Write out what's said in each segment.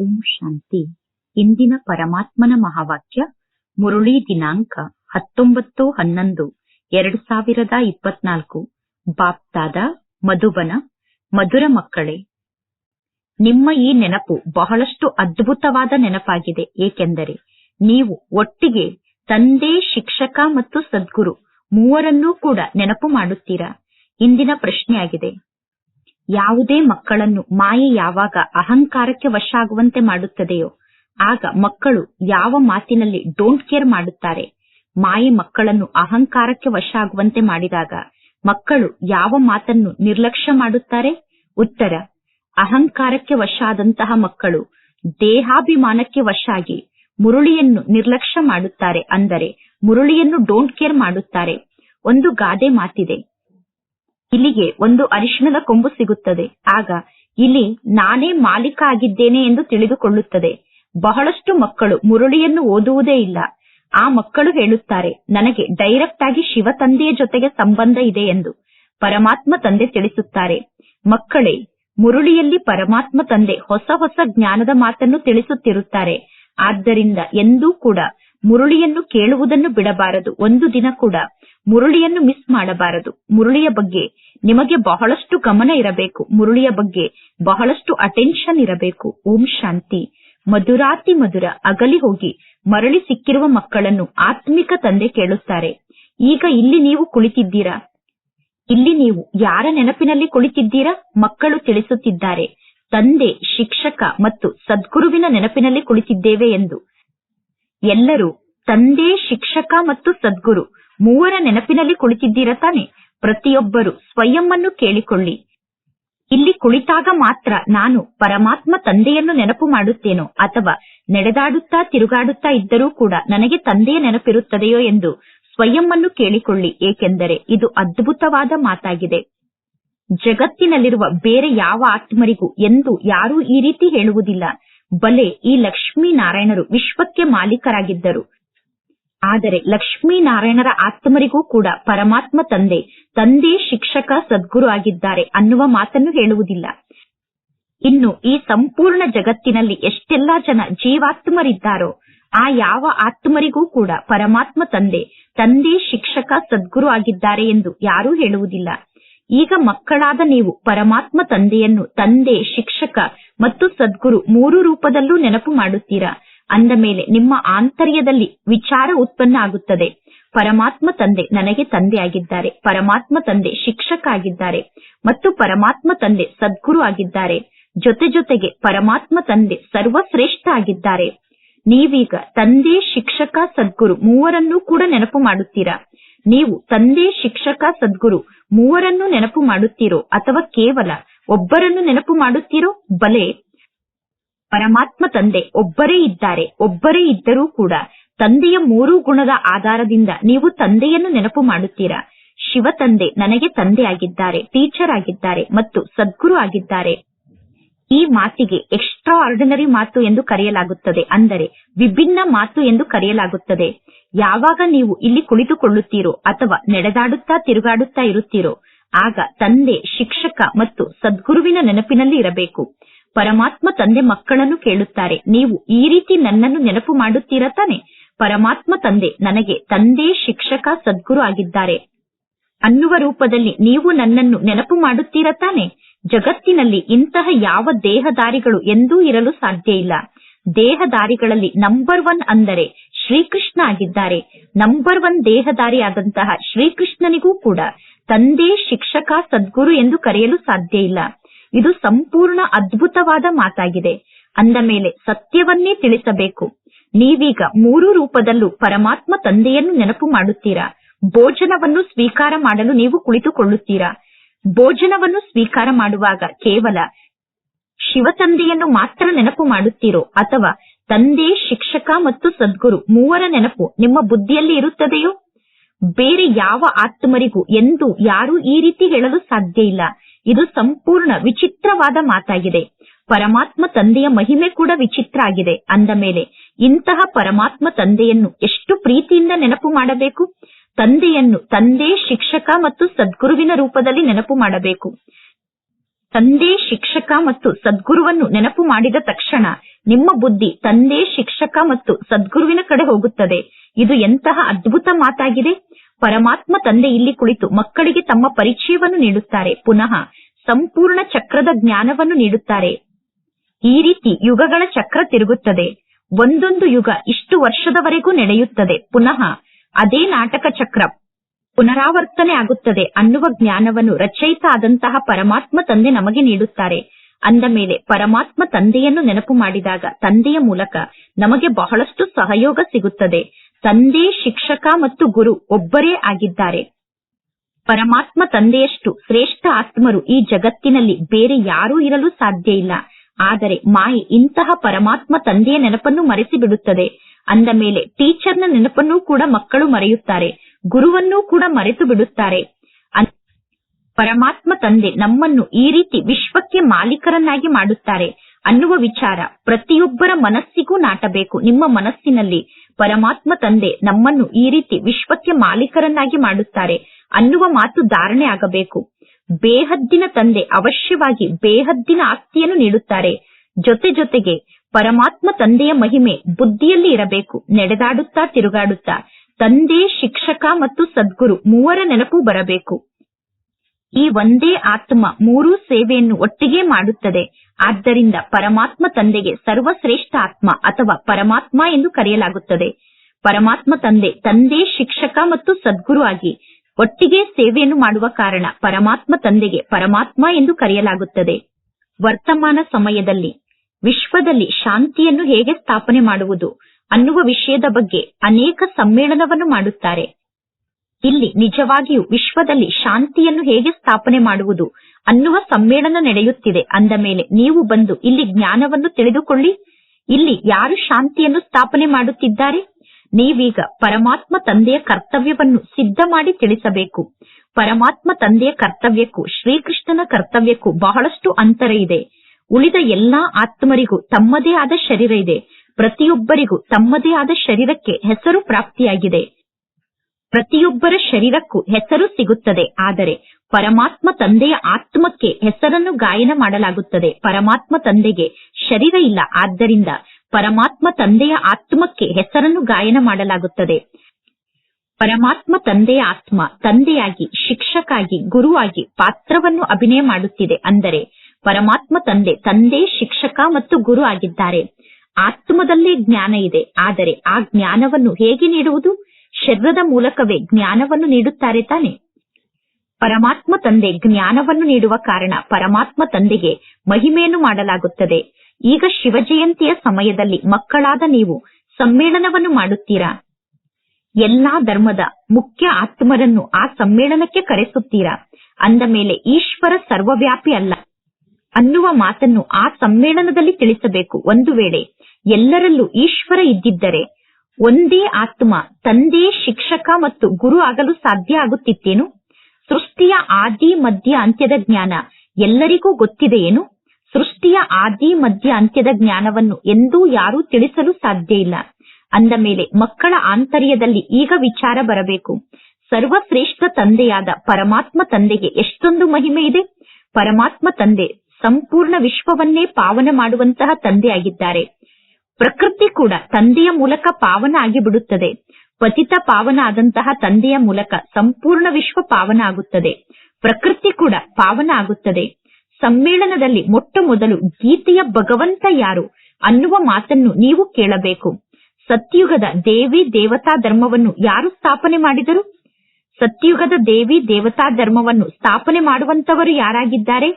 ಓಂ ಶಾಂತಿ. ಇಂದಿನ ಪರಮಾತ್ಮನ ಮಹಾವಾಕ್ಯ, ಮುರುಳಿ ದಿನಾಂಕ ಹತ್ತೊಂಬತ್ತು ಹನ್ನೊಂದು, ಎರಡು ಸಾವಿರದ ಇಪ್ಪತ್ನಾಲ್ಕು. ಬಾಪ್ತಾದ, ಮಧುಬನ, ಮಧುರ ಮಕ್ಕಳೇ, ನಿಮ್ಮ ಈ ನೆನಪು ಬಹಳಷ್ಟು ಅದ್ಭುತವಾದ ನೆನಪಾಗಿದೆ. ಏಕೆಂದರೆ ನೀವು ಒಟ್ಟಿಗೆ ತಂದೆ, ಶಿಕ್ಷಕ ಮತ್ತು ಸದ್ಗುರು ಮೂವರನ್ನೂ ಕೂಡ ನೆನಪು ಮಾಡುತ್ತೀರಾ? ಇಂದಿನ ಪ್ರಶ್ನೆಯಾಗಿದೆ. ಯಾವುದೇ ಮಕ್ಕಳನ್ನು ಮಾಯೆ ಯಾವಾಗ ಅಹಂಕಾರಕ್ಕೆ ವಶಾಗುವಂತೆ ಮಾಡುತ್ತದೆಯೋ, ಆಗ ಮಕ್ಕಳು ಯಾವ ಮಾತಿನಲ್ಲಿ ಡೋಂಟ್ ಕೇರ್ ಮಾಡುತ್ತಾರೆ. ಮಾಯೆ ಮಕ್ಕಳನ್ನು ಅಹಂಕಾರಕ್ಕೆ ವಶಾಗುವಂತೆ ಮಾಡಿದಾಗ ಮಕ್ಕಳು ಯಾವ ಮಾತನ್ನು ನಿರ್ಲಕ್ಷ್ಯ ಮಾಡುತ್ತಾರೆ? ಉತ್ತರ, ಅಹಂಕಾರಕ್ಕೆ ವಶಾದಂತಹ ಮಕ್ಕಳು ದೇಹಾಭಿಮಾನಕ್ಕೆ ವಶಾಗಿ ಮುರುಳಿಯನ್ನು ನಿರ್ಲಕ್ಷ್ಯ ಮಾಡುತ್ತಾರೆ ಅಂದರೆ ಮುರುಳಿಯನ್ನು ಡೋಂಟ್ ಕೇರ್ ಮಾಡುತ್ತಾರೆ. ಒಂದು ಗಾದೆ ಮಾತಿದೆ. ಇಲಿಗೆ ಒಂದು ಅರಿಶಿಣದ ಕೊಂಬು ಸಿಗುತ್ತದೆ. ಆಗ ಇಲ್ಲಿ ನಾನೇ ಮಾಲೀಕ ಆಗಿದ್ದೇನೆ ಎಂದು ತಿಳಿದುಕೊಳ್ಳುತ್ತದೆ. ಬಹಳಷ್ಟು ಮಕ್ಕಳು ಮುರುಳಿಯನ್ನು ಓದುವುದೇ ಇಲ್ಲ. ಆ ಮಕ್ಕಳು ಹೇಳುತ್ತಾರೆ, ನನಗೆ ಡೈರೆಕ್ಟ್ ಆಗಿ ಶಿವ ತಂದೆಯ ಜೊತೆಗೆ ಸಂಬಂಧ ಇದೆ ಎಂದು. ಪರಮಾತ್ಮ ತಂದೆ ತಿಳಿಸುತ್ತಾರೆ, ಮಕ್ಕಳೇ, ಮುರುಳಿಯಲ್ಲಿ ಪರಮಾತ್ಮ ತಂದೆ ಹೊಸ ಹೊಸ ಜ್ಞಾನದ ಮಾತನ್ನು ತಿಳಿಸುತ್ತಿರುತ್ತಾರೆ. ಆದ್ದರಿಂದ ಎಂದೂ ಕೂಡ ಮುರುಳಿಯನ್ನು ಕೇಳುವುದನ್ನು ಬಿಡಬಾರದು. ಒಂದು ದಿನ ಕೂಡ ಮುರುಳಿಯನ್ನು ಮಿಸ್ ಮಾಡಬಾರದು. ಮುರುಳಿಯ ಬಗ್ಗೆ ನಿಮಗೆ ಬಹಳಷ್ಟು ಗಮನ ಇರಬೇಕು. ಮುರುಳಿಯ ಬಗ್ಗೆ ಬಹಳಷ್ಟು ಅಟೆನ್ಷನ್ ಇರಬೇಕು. ಓಂ ಶಾಂತಿ. ಮಧುರಾತಿ ಮಧುರ. ಅಗಲಿ ಹೋಗಿ ಮರಳಿ ಸಿಕ್ಕಿರುವ ಮಕ್ಕಳನ್ನು ಆತ್ಮಿಕ ತಂದೆ ಕೇಳುತ್ತಾರೆ. ಈಗ ಇಲ್ಲಿ ನೀವು ಕುಳಿತಿದ್ದೀರಾ? ಇಲ್ಲಿ ನೀವು ಯಾರ ನೆನಪಿನಲ್ಲಿ ಕುಳಿತಿದ್ದೀರಾ? ಮಕ್ಕಳು ತಿಳಿಸುತ್ತಿದ್ದಾರೆ. ತಂದೆ, ಶಿಕ್ಷಕ ಮತ್ತು ಸದ್ಗುರುವಿನ ನೆನಪಿನಲ್ಲಿ ಕುಳಿತಿದ್ದೇವೆ ಎಂದು. ಎಲ್ಲರೂ ತಂದೆ, ಶಿಕ್ಷಕ ಮತ್ತು ಸದ್ಗುರು ಮೂವರ ನೆನಪಿನಲ್ಲಿ ಕುಳಿತಿದ್ದೀರ ತಾನೆ? ಪ್ರತಿಯೊಬ್ಬರು ಸ್ವಯಂನ್ನು ಕೇಳಿಕೊಳ್ಳಿ. ಇಲ್ಲಿ ಕುಳಿತಾಗ ಮಾತ್ರ ನಾನು ಪರಮಾತ್ಮ ತಂದೆಯನ್ನು ನೆನಪು ಮಾಡುತ್ತೇನೋ ಅಥವಾ ನಡೆದಾಡುತ್ತಾ ತಿರುಗಾಡುತ್ತಾ ಇದ್ದರೂ ಕೂಡ ನನಗೆ ತಂದೆಯ ನೆನಪಿರುತ್ತದೆಯೋ ಎಂದು ಸ್ವಯಂವನ್ನು ಕೇಳಿಕೊಳ್ಳಿ, ಏಕೆಂದರೆ ಇದು ಅದ್ಭುತವಾದ ಮಾತಾಗಿದೆ. ಜಗತ್ತಿನಲ್ಲಿರುವ ಬೇರೆ ಯಾವ ಆತ್ಮರಿಗೂ ಎಂದು ಯಾರೂ ಈ ರೀತಿ ಹೇಳುವುದಿಲ್ಲ. ಬಲೆ ಈ ಲಕ್ಷ್ಮೀನಾರಾಯಣರು ವಿಶ್ವಕ್ಕೆ ಮಾಲೀಕರಾಗಿದ್ದರು. ಆದರೆ ಲಕ್ಷ್ಮೀನಾರಾಯಣರ ಆತ್ಮರಿಗೂ ಕೂಡ ಪರಮಾತ್ಮ ತಂದೆ ತಂದೆ ಶಿಕ್ಷಕ ಸದ್ಗುರು ಆಗಿದ್ದಾರೆ ಅನ್ನುವ ಮಾತನ್ನು ಹೇಳುವುದಿಲ್ಲ. ಇನ್ನು ಈ ಸಂಪೂರ್ಣ ಜಗತ್ತಿನಲ್ಲಿ ಎಷ್ಟೆಲ್ಲಾ ಜನ ಜೀವಾತ್ಮರಿದ್ದಾರೋ, ಆ ಯಾವ ಆತ್ಮರಿಗೂ ಕೂಡ ಪರಮಾತ್ಮ ತಂದೆ ತಂದೆ ಶಿಕ್ಷಕ ಸದ್ಗುರು ಆಗಿದ್ದಾರೆ ಎಂದು ಯಾರೂ ಹೇಳುವುದಿಲ್ಲ. ಈಗ ಮಕ್ಕಳಾದ ನೀವು ಪರಮಾತ್ಮ ತಂದೆಯನ್ನು ತಂದೆ, ಶಿಕ್ಷಕ ಮತ್ತು ಸದ್ಗುರು ಮೂರು ರೂಪದಲ್ಲೂ ನೆನಪು ಮಾಡುತ್ತೀರಾ? ಅಂದ ಮೇಲೆ ನಿಮ್ಮ ಆಂತರ್ಯದಲ್ಲಿ ವಿಚಾರ ಉತ್ಪನ್ನ ಆಗುತ್ತದೆ. ಪರಮಾತ್ಮ ತಂದೆ ನನಗೆ ತಂದೆ ಆಗಿದ್ದಾರೆ ಪರಮಾತ್ಮ ತಂದೆ ಶಿಕ್ಷಕ ಆಗಿದ್ದಾರೆ ಮತ್ತು ಪರಮಾತ್ಮ ತಂದೆ ಸದ್ಗುರು ಆಗಿದ್ದಾರೆ. ಜೊತೆ ಜೊತೆಗೆ ಪರಮಾತ್ಮ ತಂದೆ ಸರ್ವಶ್ರೇಷ್ಠ ಆಗಿದ್ದಾರೆ. ನೀವೀಗ ತಂದೆ, ಶಿಕ್ಷಕ, ಸದ್ಗುರು ಮೂವರನ್ನೂ ಕೂಡ ನೆನಪು ಮಾಡುತ್ತೀರಾ? ನೀವು ತಂದೆ, ಶಿಕ್ಷಕ, ಸದ್ಗುರು ಮೂವರನ್ನು ನೆನಪು ಮಾಡುತ್ತೀರೋ ಅಥವಾ ಕೇವಲ ಒಬ್ಬರನ್ನು ನೆನಪು ಮಾಡುತ್ತೀರೋ? ಬಲೆ ಪರಮಾತ್ಮ ತಂದೆ ಒಬ್ಬರೇ ಇದ್ದಾರೆ, ಒಬ್ಬರೇ ಇದ್ದರೂ ಕೂಡ ತಂದೆಯ ಮೂರು ಗುಣದ ಆಧಾರದಿಂದ ನೀವು ತಂದೆಯನ್ನು ನೆನಪು ಮಾಡುತ್ತೀರಾ? ಶಿವ ತಂದೆ ನನಗೆ ತಂದೆ ಆಗಿದ್ದಾರೆ, ಟೀಚರ್ ಆಗಿದ್ದಾರೆ ಮತ್ತು ಸದ್ಗುರು ಆಗಿದ್ದಾರೆ. ಈ ಮಾತಿಗೆ ಎಕ್ಸ್ಟ್ರಾ ಆರ್ಡಿನರಿ ಮಾತು ಎಂದು ಕರೆಯಲಾಗುತ್ತದೆ. ಅಂದರೆ ವಿಭಿನ್ನ ಮಾತು ಎಂದು ಕರೆಯಲಾಗುತ್ತದೆ. ಯಾವಾಗ ನೀವು ಇಲ್ಲಿ ಕುಳಿತುಕೊಳ್ಳುತ್ತೀರೋ ಅಥವಾ ನಡೆದಾಡುತ್ತಾ ತಿರುಗಾಡುತ್ತಾ ಇರುತ್ತೀರೋ, ಆಗ ತಂದೆ, ಶಿಕ್ಷಕ ಮತ್ತು ಸದ್ಗುರುವಿನ ನೆನಪಿನಲ್ಲಿ ಇರಬೇಕು. ಪರಮಾತ್ಮ ತಂದೆ ಮಕ್ಕಳನ್ನು ಕೇಳುತ್ತಾರೆ. ನೀವು ಈ ರೀತಿ ನನ್ನನ್ನು ನೆನಪು ಮಾಡುತ್ತೀರ ತಾನೆ? ಪರಮಾತ್ಮ ತಂದೆ ನನಗೆ ತಂದೆ, ಶಿಕ್ಷಕ, ಸದ್ಗುರು ಆಗಿದ್ದಾರೆ. ಅನ್ನುವ ರೂಪದಲ್ಲಿ ನೀವು ನನ್ನನ್ನು ನೆನಪು ಮಾಡುತ್ತೀರ ತಾನೆ? ಜಗತ್ತಿನಲ್ಲಿ ಇಂತಹ ಯಾವ ದೇಹದಾರಿಗಳು ಎಂದೂ ಇರಲು ಸಾಧ್ಯ ಇಲ್ಲ. ದೇಹದಾರಿಗಳಲ್ಲಿ ನಂಬರ್ ಒನ್ ಅಂದರೆ ಶ್ರೀಕೃಷ್ಣ ಆಗಿದ್ದಾರೆ. ನಂಬರ್ ಒನ್ ದೇಹದಾರಿ ಆದಂತಹ ಶ್ರೀಕೃಷ್ಣನಿಗೂ ಕೂಡ ತಂದೆ, ಶಿಕ್ಷಕ, ಸದ್ಗುರು ಎಂದು ಕರೆಯಲು ಸಾಧ್ಯ ಇಲ್ಲ. ಇದು ಸಂಪೂರ್ಣ ಅದ್ಭುತವಾದ ಮಾತಾಗಿದೆ. ಅಂದ ಮೇಲೆ ಸತ್ಯವನ್ನೇ ತಿಳಿಸಬೇಕು. ನೀವೀಗ ಮೂರು ರೂಪದಲ್ಲೂ ಪರಮಾತ್ಮ ತಂದೆಯನ್ನು ನೆನಪು ಮಾಡುತ್ತೀರಾ? ಭೋಜನವನ್ನು ಸ್ವೀಕಾರ ಮಾಡಲು ನೀವು ಕುಳಿತುಕೊಳ್ಳುತ್ತೀರಾ? ಭೋಜನವನ್ನು ಸ್ವೀಕಾರ ಮಾಡುವಾಗ ಕೇವಲ ಶಿವ ತಂದೆಯನ್ನು ಮಾತ್ರ ನೆನಪು ಮಾಡುತ್ತೀರೋ? ಅಥವಾ ತಂದೆ, ಶಿಕ್ಷಕ ಮತ್ತು ಸದ್ಗುರು ಮೂವರ ನೆನಪು ನಿಮ್ಮ ಬುದ್ಧಿಯಲ್ಲಿ ಇರುತ್ತದೆಯೋ? ಬೇರೆ ಯಾವ ಆತ್ಮರಿಗೂ ಎಂದು ಯಾರು ಈ ರೀತಿ ಹೇಳಲು ಸಾಧ್ಯ ಇಲ್ಲ. ಇದು ಸಂಪೂರ್ಣ ವಿಚಿತ್ರವಾದ ಮಾತಾಗಿದೆ. ಪರಮಾತ್ಮ ತಂದೆಯ ಮಹಿಮೆ ಕೂಡ ವಿಚಿತ್ರ ಆಗಿದೆ. ಅಂದ ಮೇಲೆ, ಇಂತಹ ಪರಮಾತ್ಮ ತಂದೆಯನ್ನು ಎಷ್ಟು ಪ್ರೀತಿಯಿಂದ ನೆನಪು ಮಾಡಬೇಕು? ತಂದೆಯನ್ನು ತಂದೆ, ಶಿಕ್ಷಕ ಮತ್ತು ಸದ್ಗುರುವಿನ ರೂಪದಲ್ಲಿ ನೆನಪು ಮಾಡಬೇಕು. ತಂದೆ, ಶಿಕ್ಷಕ ಮತ್ತು ಸದ್ಗುರುವನ್ನು ನೆನಪು ಮಾಡಿದ ತಕ್ಷಣ ನಿಮ್ಮ ಬುದ್ಧಿ ತಂದೆ, ಶಿಕ್ಷಕ ಮತ್ತು ಸದ್ಗುರುವಿನ ಕಡೆ ಹೋಗುತ್ತದೆ. ಇದು ಎಂತಹ ಅದ್ಭುತ ಮಾತಾಗಿದೆ. ಪರಮಾತ್ಮ ತಂದೆ ಇಲ್ಲಿ ಕುಳಿತು ಮಕ್ಕಳಿಗೆ ತಮ್ಮ ಪರಿಚಯವನ್ನು ನೀಡುತ್ತಾರೆ. ಪುನಃ ಸಂಪೂರ್ಣ ಚಕ್ರದ ಜ್ಞಾನವನ್ನು ನೀಡುತ್ತಾರೆ. ಈ ರೀತಿ ಯುಗಗಳ ಚಕ್ರ ತಿರುಗುತ್ತದೆ. ಒಂದೊಂದು ಯುಗ ಇಷ್ಟು ವರ್ಷದವರೆಗೂ ನಡೆಯುತ್ತದೆ. ಪುನಃ ಅದೇ ನಾಟಕ ಚಕ್ರ ಪುನರಾವರ್ತನೆ ಆಗುತ್ತದೆ ಅನ್ನುವ ಜ್ಞಾನವನ್ನು ರಚಯಿತ ಆದಂತಹ ಪರಮಾತ್ಮ ತಂದೆ ನಮಗೆ ನೀಡುತ್ತಾರೆ. ಅಂದ ಮೇಲೆ ಪರಮಾತ್ಮ ತಂದೆಯನ್ನು ನೆನಪು ಮಾಡಿದಾಗ ತಂದೆಯ ಮೂಲಕ ನಮಗೆ ಬಹಳಷ್ಟು ಸಹಯೋಗ ಸಿಗುತ್ತದೆ. ತಂದೆ, ಶಿಕ್ಷಕ ಮತ್ತು ಗುರು ಒಬ್ಬರೇ ಆಗಿದ್ದಾರೆ. ಪರಮಾತ್ಮ ತಂದೆಯಷ್ಟು ಶ್ರೇಷ್ಠ ಆತ್ಮರು ಈ ಜಗತ್ತಿನಲ್ಲಿ ಬೇರೆ ಯಾರೂ ಇರಲು ಸಾಧ್ಯ ಇಲ್ಲ. ಆದರೆ ಮಾಯೆ ಇಂತಹ ಪರಮಾತ್ಮ ತಂದೆಯ ನೆನಪನ್ನು ಮರೆಸಿ ಬಿಡುತ್ತದೆ ಅಂದ ಮೇಲೆ ಟೀಚರ್ನ ನೆನಪನ್ನು ಕೂಡ ಮಕ್ಕಳು ಮರೆಯುತ್ತಾರೆ. ಗುರುವನ್ನೂ ಕೂಡ ಮರೆತು ಬಿಡುತ್ತಾರೆ. ಪರಮಾತ್ಮ ತಂದೆ ನಮ್ಮನ್ನು ಈ ರೀತಿ ವಿಶ್ವಕ್ಕೆ ಮಾಲೀಕರನ್ನಾಗಿ ಮಾಡುತ್ತಾರೆ ಅನ್ನುವ ವಿಚಾರ ಪ್ರತಿಯೊಬ್ಬರ ಮನಸ್ಸಿಗೂ ನಾಟಬೇಕು ನಿಮ್ಮ ಮನಸ್ಸಿನಲ್ಲಿ. ಪರಮಾತ್ಮ ತಂದೆ ನಮ್ಮನ್ನು ಈ ರೀತಿ ವಿಶ್ವಕ್ಕೆ ಮಾಲೀಕರನ್ನಾಗಿ ಮಾಡುತ್ತಾರೆ ಅನ್ನುವ ಮಾತು ಧಾರಣೆ ಆಗಬೇಕು. ಬೇಹದ್ದಿನ ತಂದೆ ಅವಶ್ಯವಾಗಿ ಬೇಹದ್ದಿನ ಆಸ್ತಿಯನ್ನು ನೀಡುತ್ತಾರೆ. ಜೊತೆ ಜೊತೆಗೆ ಪರಮಾತ್ಮ ತಂದೆಯ ಮಹಿಮೆ ಬುದ್ಧಿಯಲ್ಲಿ ಇರಬೇಕು. ನಡೆದಾಡುತ್ತಾ ತಿರುಗಾಡುತ್ತಾ ತಂದೆ, ಶಿಕ್ಷಕ ಮತ್ತು ಸದ್ಗುರು ಮೂವರ ನೆನಪು ಬರಬೇಕು. ಈ ಒಂದೇ ಆತ್ಮ ಮೂರೂ ಸೇವೆಯನ್ನು ಒಟ್ಟಿಗೆ ಮಾಡುತ್ತದೆ. ಆದ್ದರಿಂದ ಪರಮಾತ್ಮ ತಂದೆಗೆ ಸರ್ವಶ್ರೇಷ್ಠ ಆತ್ಮ ಅಥವಾ ಪರಮಾತ್ಮ ಎಂದು ಕರೆಯಲಾಗುತ್ತದೆ. ಪರಮಾತ್ಮ ತಂದೆ ತಂದೆ, ಶಿಕ್ಷಕ ಮತ್ತು ಸದ್ಗುರು ಆಗಿ ಒಟ್ಟಿಗೆ ಸೇವೆಯನ್ನು ಮಾಡುವ ಕಾರಣ ಪರಮಾತ್ಮ ತಂದೆಗೆ ಪರಮಾತ್ಮ ಎಂದು ಕರೆಯಲಾಗುತ್ತದೆ. ವರ್ತಮಾನ ಸಮಯದಲ್ಲಿ, ವಿಶ್ವದಲ್ಲಿ ಶಾಂತಿಯನ್ನು ಹೇಗೆ ಸ್ಥಾಪನೆ ಮಾಡುವುದು ಅನ್ನುವ ವಿಷಯದ ಬಗ್ಗೆ ಅನೇಕ ಸಮ್ಮೇಳನವನ್ನು ಮಾಡುತ್ತಾರೆ. ಇಲ್ಲಿ ನಿಜವಾಗಿಯೂ ವಿಶ್ವದಲ್ಲಿ ಶಾಂತಿಯನ್ನು ಹೇಗೆ ಸ್ಥಾಪನೆ ಮಾಡುವುದು ಅನ್ನುವ ಸಮ್ಮೇಳನ ನಡೆಯುತ್ತಿದೆ. ಅಂದ ಮೇಲೆ ನೀವು ಬಂದು ಇಲ್ಲಿ ಜ್ಞಾನವನ್ನು ತಿಳಿದುಕೊಳ್ಳಿ. ಇಲ್ಲಿ ಯಾರು ಶಾಂತಿಯನ್ನು ಸ್ಥಾಪನೆ ಮಾಡುತ್ತಿದ್ದಾರೆ? ನೀವೀಗ ಪರಮಾತ್ಮ ತಂದೆಯ ಕರ್ತವ್ಯವನ್ನು ಸಿದ್ಧ ಮಾಡಿ ತಿಳಿಸಬೇಕು. ಪರಮಾತ್ಮ ತಂದೆಯ ಕರ್ತವ್ಯಕ್ಕೂ ಶ್ರೀಕೃಷ್ಣನ ಕರ್ತವ್ಯಕ್ಕೂ ಬಹಳಷ್ಟು ಅಂತರ ಇದೆ. ಉಳಿದ ಎಲ್ಲಾ ಆತ್ಮರಿಗೂ ತಮ್ಮದೇ ಆದ ಶರೀರ ಇದೆ. ಪ್ರತಿಯೊಬ್ಬರಿಗೂ ತಮ್ಮದೇ ಆದ ಶರೀರಕ್ಕೆ ಹೆಸರು ಪ್ರಾಪ್ತಿಯಾಗಿದೆ. ಪ್ರತಿಯೊಬ್ಬರ ಶರೀರಕ್ಕೂ ಹೆಸರು ಸಿಗುತ್ತದೆ. ಆದರೆ ಪರಮಾತ್ಮ ತಂದೆಯ ಆತ್ಮಕ್ಕೆ ಹೆಸರನ್ನು ಗಾಯನ ಮಾಡಲಾಗುತ್ತದೆ. ಪರಮಾತ್ಮ ತಂದೆಗೆ ಶರೀರ ಇಲ್ಲ. ಆದ್ದರಿಂದ ಪರಮಾತ್ಮ ತಂದೆಯ ಆತ್ಮಕ್ಕೆ ಹೆಸರನ್ನು ಗಾಯನ ಮಾಡಲಾಗುತ್ತದೆ. ಪರಮಾತ್ಮ ತಂದೆಯ ಆತ್ಮ ತಂದೆಯಾಗಿ, ಶಿಕ್ಷಕಾಗಿ, ಗುರುವಾಗಿ ಪಾತ್ರವನ್ನು ಅಭಿನಯ ಮಾಡುತ್ತಿದೆ. ಅಂದರೆ ಪರಮಾತ್ಮ ತಂದೆ ತಂದೆ, ಶಿಕ್ಷಕ ಮತ್ತು ಗುರು ಆಗಿದ್ದಾರೆ. ಆತ್ಮದಲ್ಲೇ ಜ್ಞಾನ ಇದೆ. ಆದರೆ ಆ ಜ್ಞಾನವನ್ನು ಹೇಗೆ ನೀಡುವುದು? ಶರೀರದ ಮೂಲಕವೇ ಜ್ಞಾನವನ್ನು ನೀಡುತ್ತಾರೆ ತಾನೆ. ಪರಮಾತ್ಮ ತಂದೆ ಜ್ಞಾನವನ್ನು ನೀಡುವ ಕಾರಣ ಪರಮಾತ್ಮ ತಂದೆಗೆ ಮಹಿಮೆಯನ್ನು ಮಾಡಲಾಗುತ್ತದೆ. ಈಗ ಶಿವಜಯಂತಿಯ ಸಮಯದಲ್ಲಿ ಮಕ್ಕಳಾದ ನೀವು ಸಮ್ಮೇಳನವನ್ನು ಮಾಡುತ್ತೀರಾ? ಎಲ್ಲಾ ಧರ್ಮದ ಮುಖ್ಯ ಆತ್ಮರನ್ನು ಆ ಸಮ್ಮೇಳನಕ್ಕೆ ಕರೆಸುತ್ತೀರಾ? ಅಂದ ಮೇಲೆ ಈಶ್ವರ ಸರ್ವವ್ಯಾಪಿ ಅಲ್ಲ. ಅನ್ನುವ ಮಾತನ್ನು ಆ ಸಮ್ಮೇಳನದಲ್ಲಿ ತಿಳಿಸಬೇಕು ಒಂದು ವೇಳೆ. ಎಲ್ಲರಲ್ಲೂ ಈಶ್ವರ ಇದ್ದಿದ್ದರೆ ಒಂದೇ ಆತ್ಮ, ತಂದೆ, ಶಿಕ್ಷಕ ಮತ್ತು ಗುರು ಆಗಲು ಸಾಧ್ಯ ಆಗುತ್ತಿತ್ತೇನು? ಸೃಷ್ಟಿಯ ಆದಿ, ಮಧ್ಯ, ಅಂತ್ಯದ ಜ್ಞಾನ ಎಲ್ಲರಿಗೂ ಗೊತ್ತಿದೆಯೇನು? ಸೃಷ್ಟಿಯ ಆದಿ, ಮಧ್ಯ, ಅಂತ್ಯದ ಜ್ಞಾನವನ್ನು ಎಂದೂ ಯಾರೂ ತಿಳಿಸಲು ಸಾಧ್ಯ ಇಲ್ಲ. ಅಂದ ಮೇಲೆ ಮಕ್ಕಳ ಆಂತರ್ಯದಲ್ಲಿ ಈಗ ವಿಚಾರ ಬರಬೇಕು. ಸರ್ವಶ್ರೇಷ್ಠ ತಂದೆಯಾದ ಪರಮಾತ್ಮ ತಂದೆಗೆ ಎಷ್ಟೊಂದು ಮಹಿಮೆ ಇದೆ. ಪರಮಾತ್ಮ ತಂದೆ ಸಂಪೂರ್ಣ ವಿಶ್ವವನ್ನೇ ಪಾವನ ಮಾಡುವಂತಹ ತಂದೆಯಾಗಿದ್ದಾರೆ. ಪ್ರಕೃತಿ ಕೂಡ ತಂದೆಯ ಮೂಲಕ ಪಾವನ ಆಗಿಬಿಡುತ್ತದೆ. ಪತಿತ ಪಾವನ ಆದಂತಹ ತಂದೆಯ ಮೂಲಕ ಸಂಪೂರ್ಣ ವಿಶ್ವ ಪಾವನ ಆಗುತ್ತದೆ. ಪ್ರಕೃತಿ ಕೂಡ ಪಾವನ ಆಗುತ್ತದೆ. ಸಮ್ಮೇಳನದಲ್ಲಿ ಮೊಟ್ಟ ಮೊದಲು ಗೀತೆಯ ಭಗವಂತ ಯಾರು ಅನ್ನುವ ಮಾತನ್ನು ನೀವು ಕೇಳಬೇಕು. ಸತ್ಯುಗದ ದೇವಿ ದೇವತಾ ಧರ್ಮವನ್ನು ಯಾರು ಸ್ಥಾಪನೆ ಮಾಡಿದರು? ಸತ್ಯುಗದ ದೇವಿ ದೇವತಾ ಧರ್ಮವನ್ನು ಸ್ಥಾಪನೆ ಮಾಡುವಂತವರು ಯಾರಾಗಿದ್ದಾರೆ?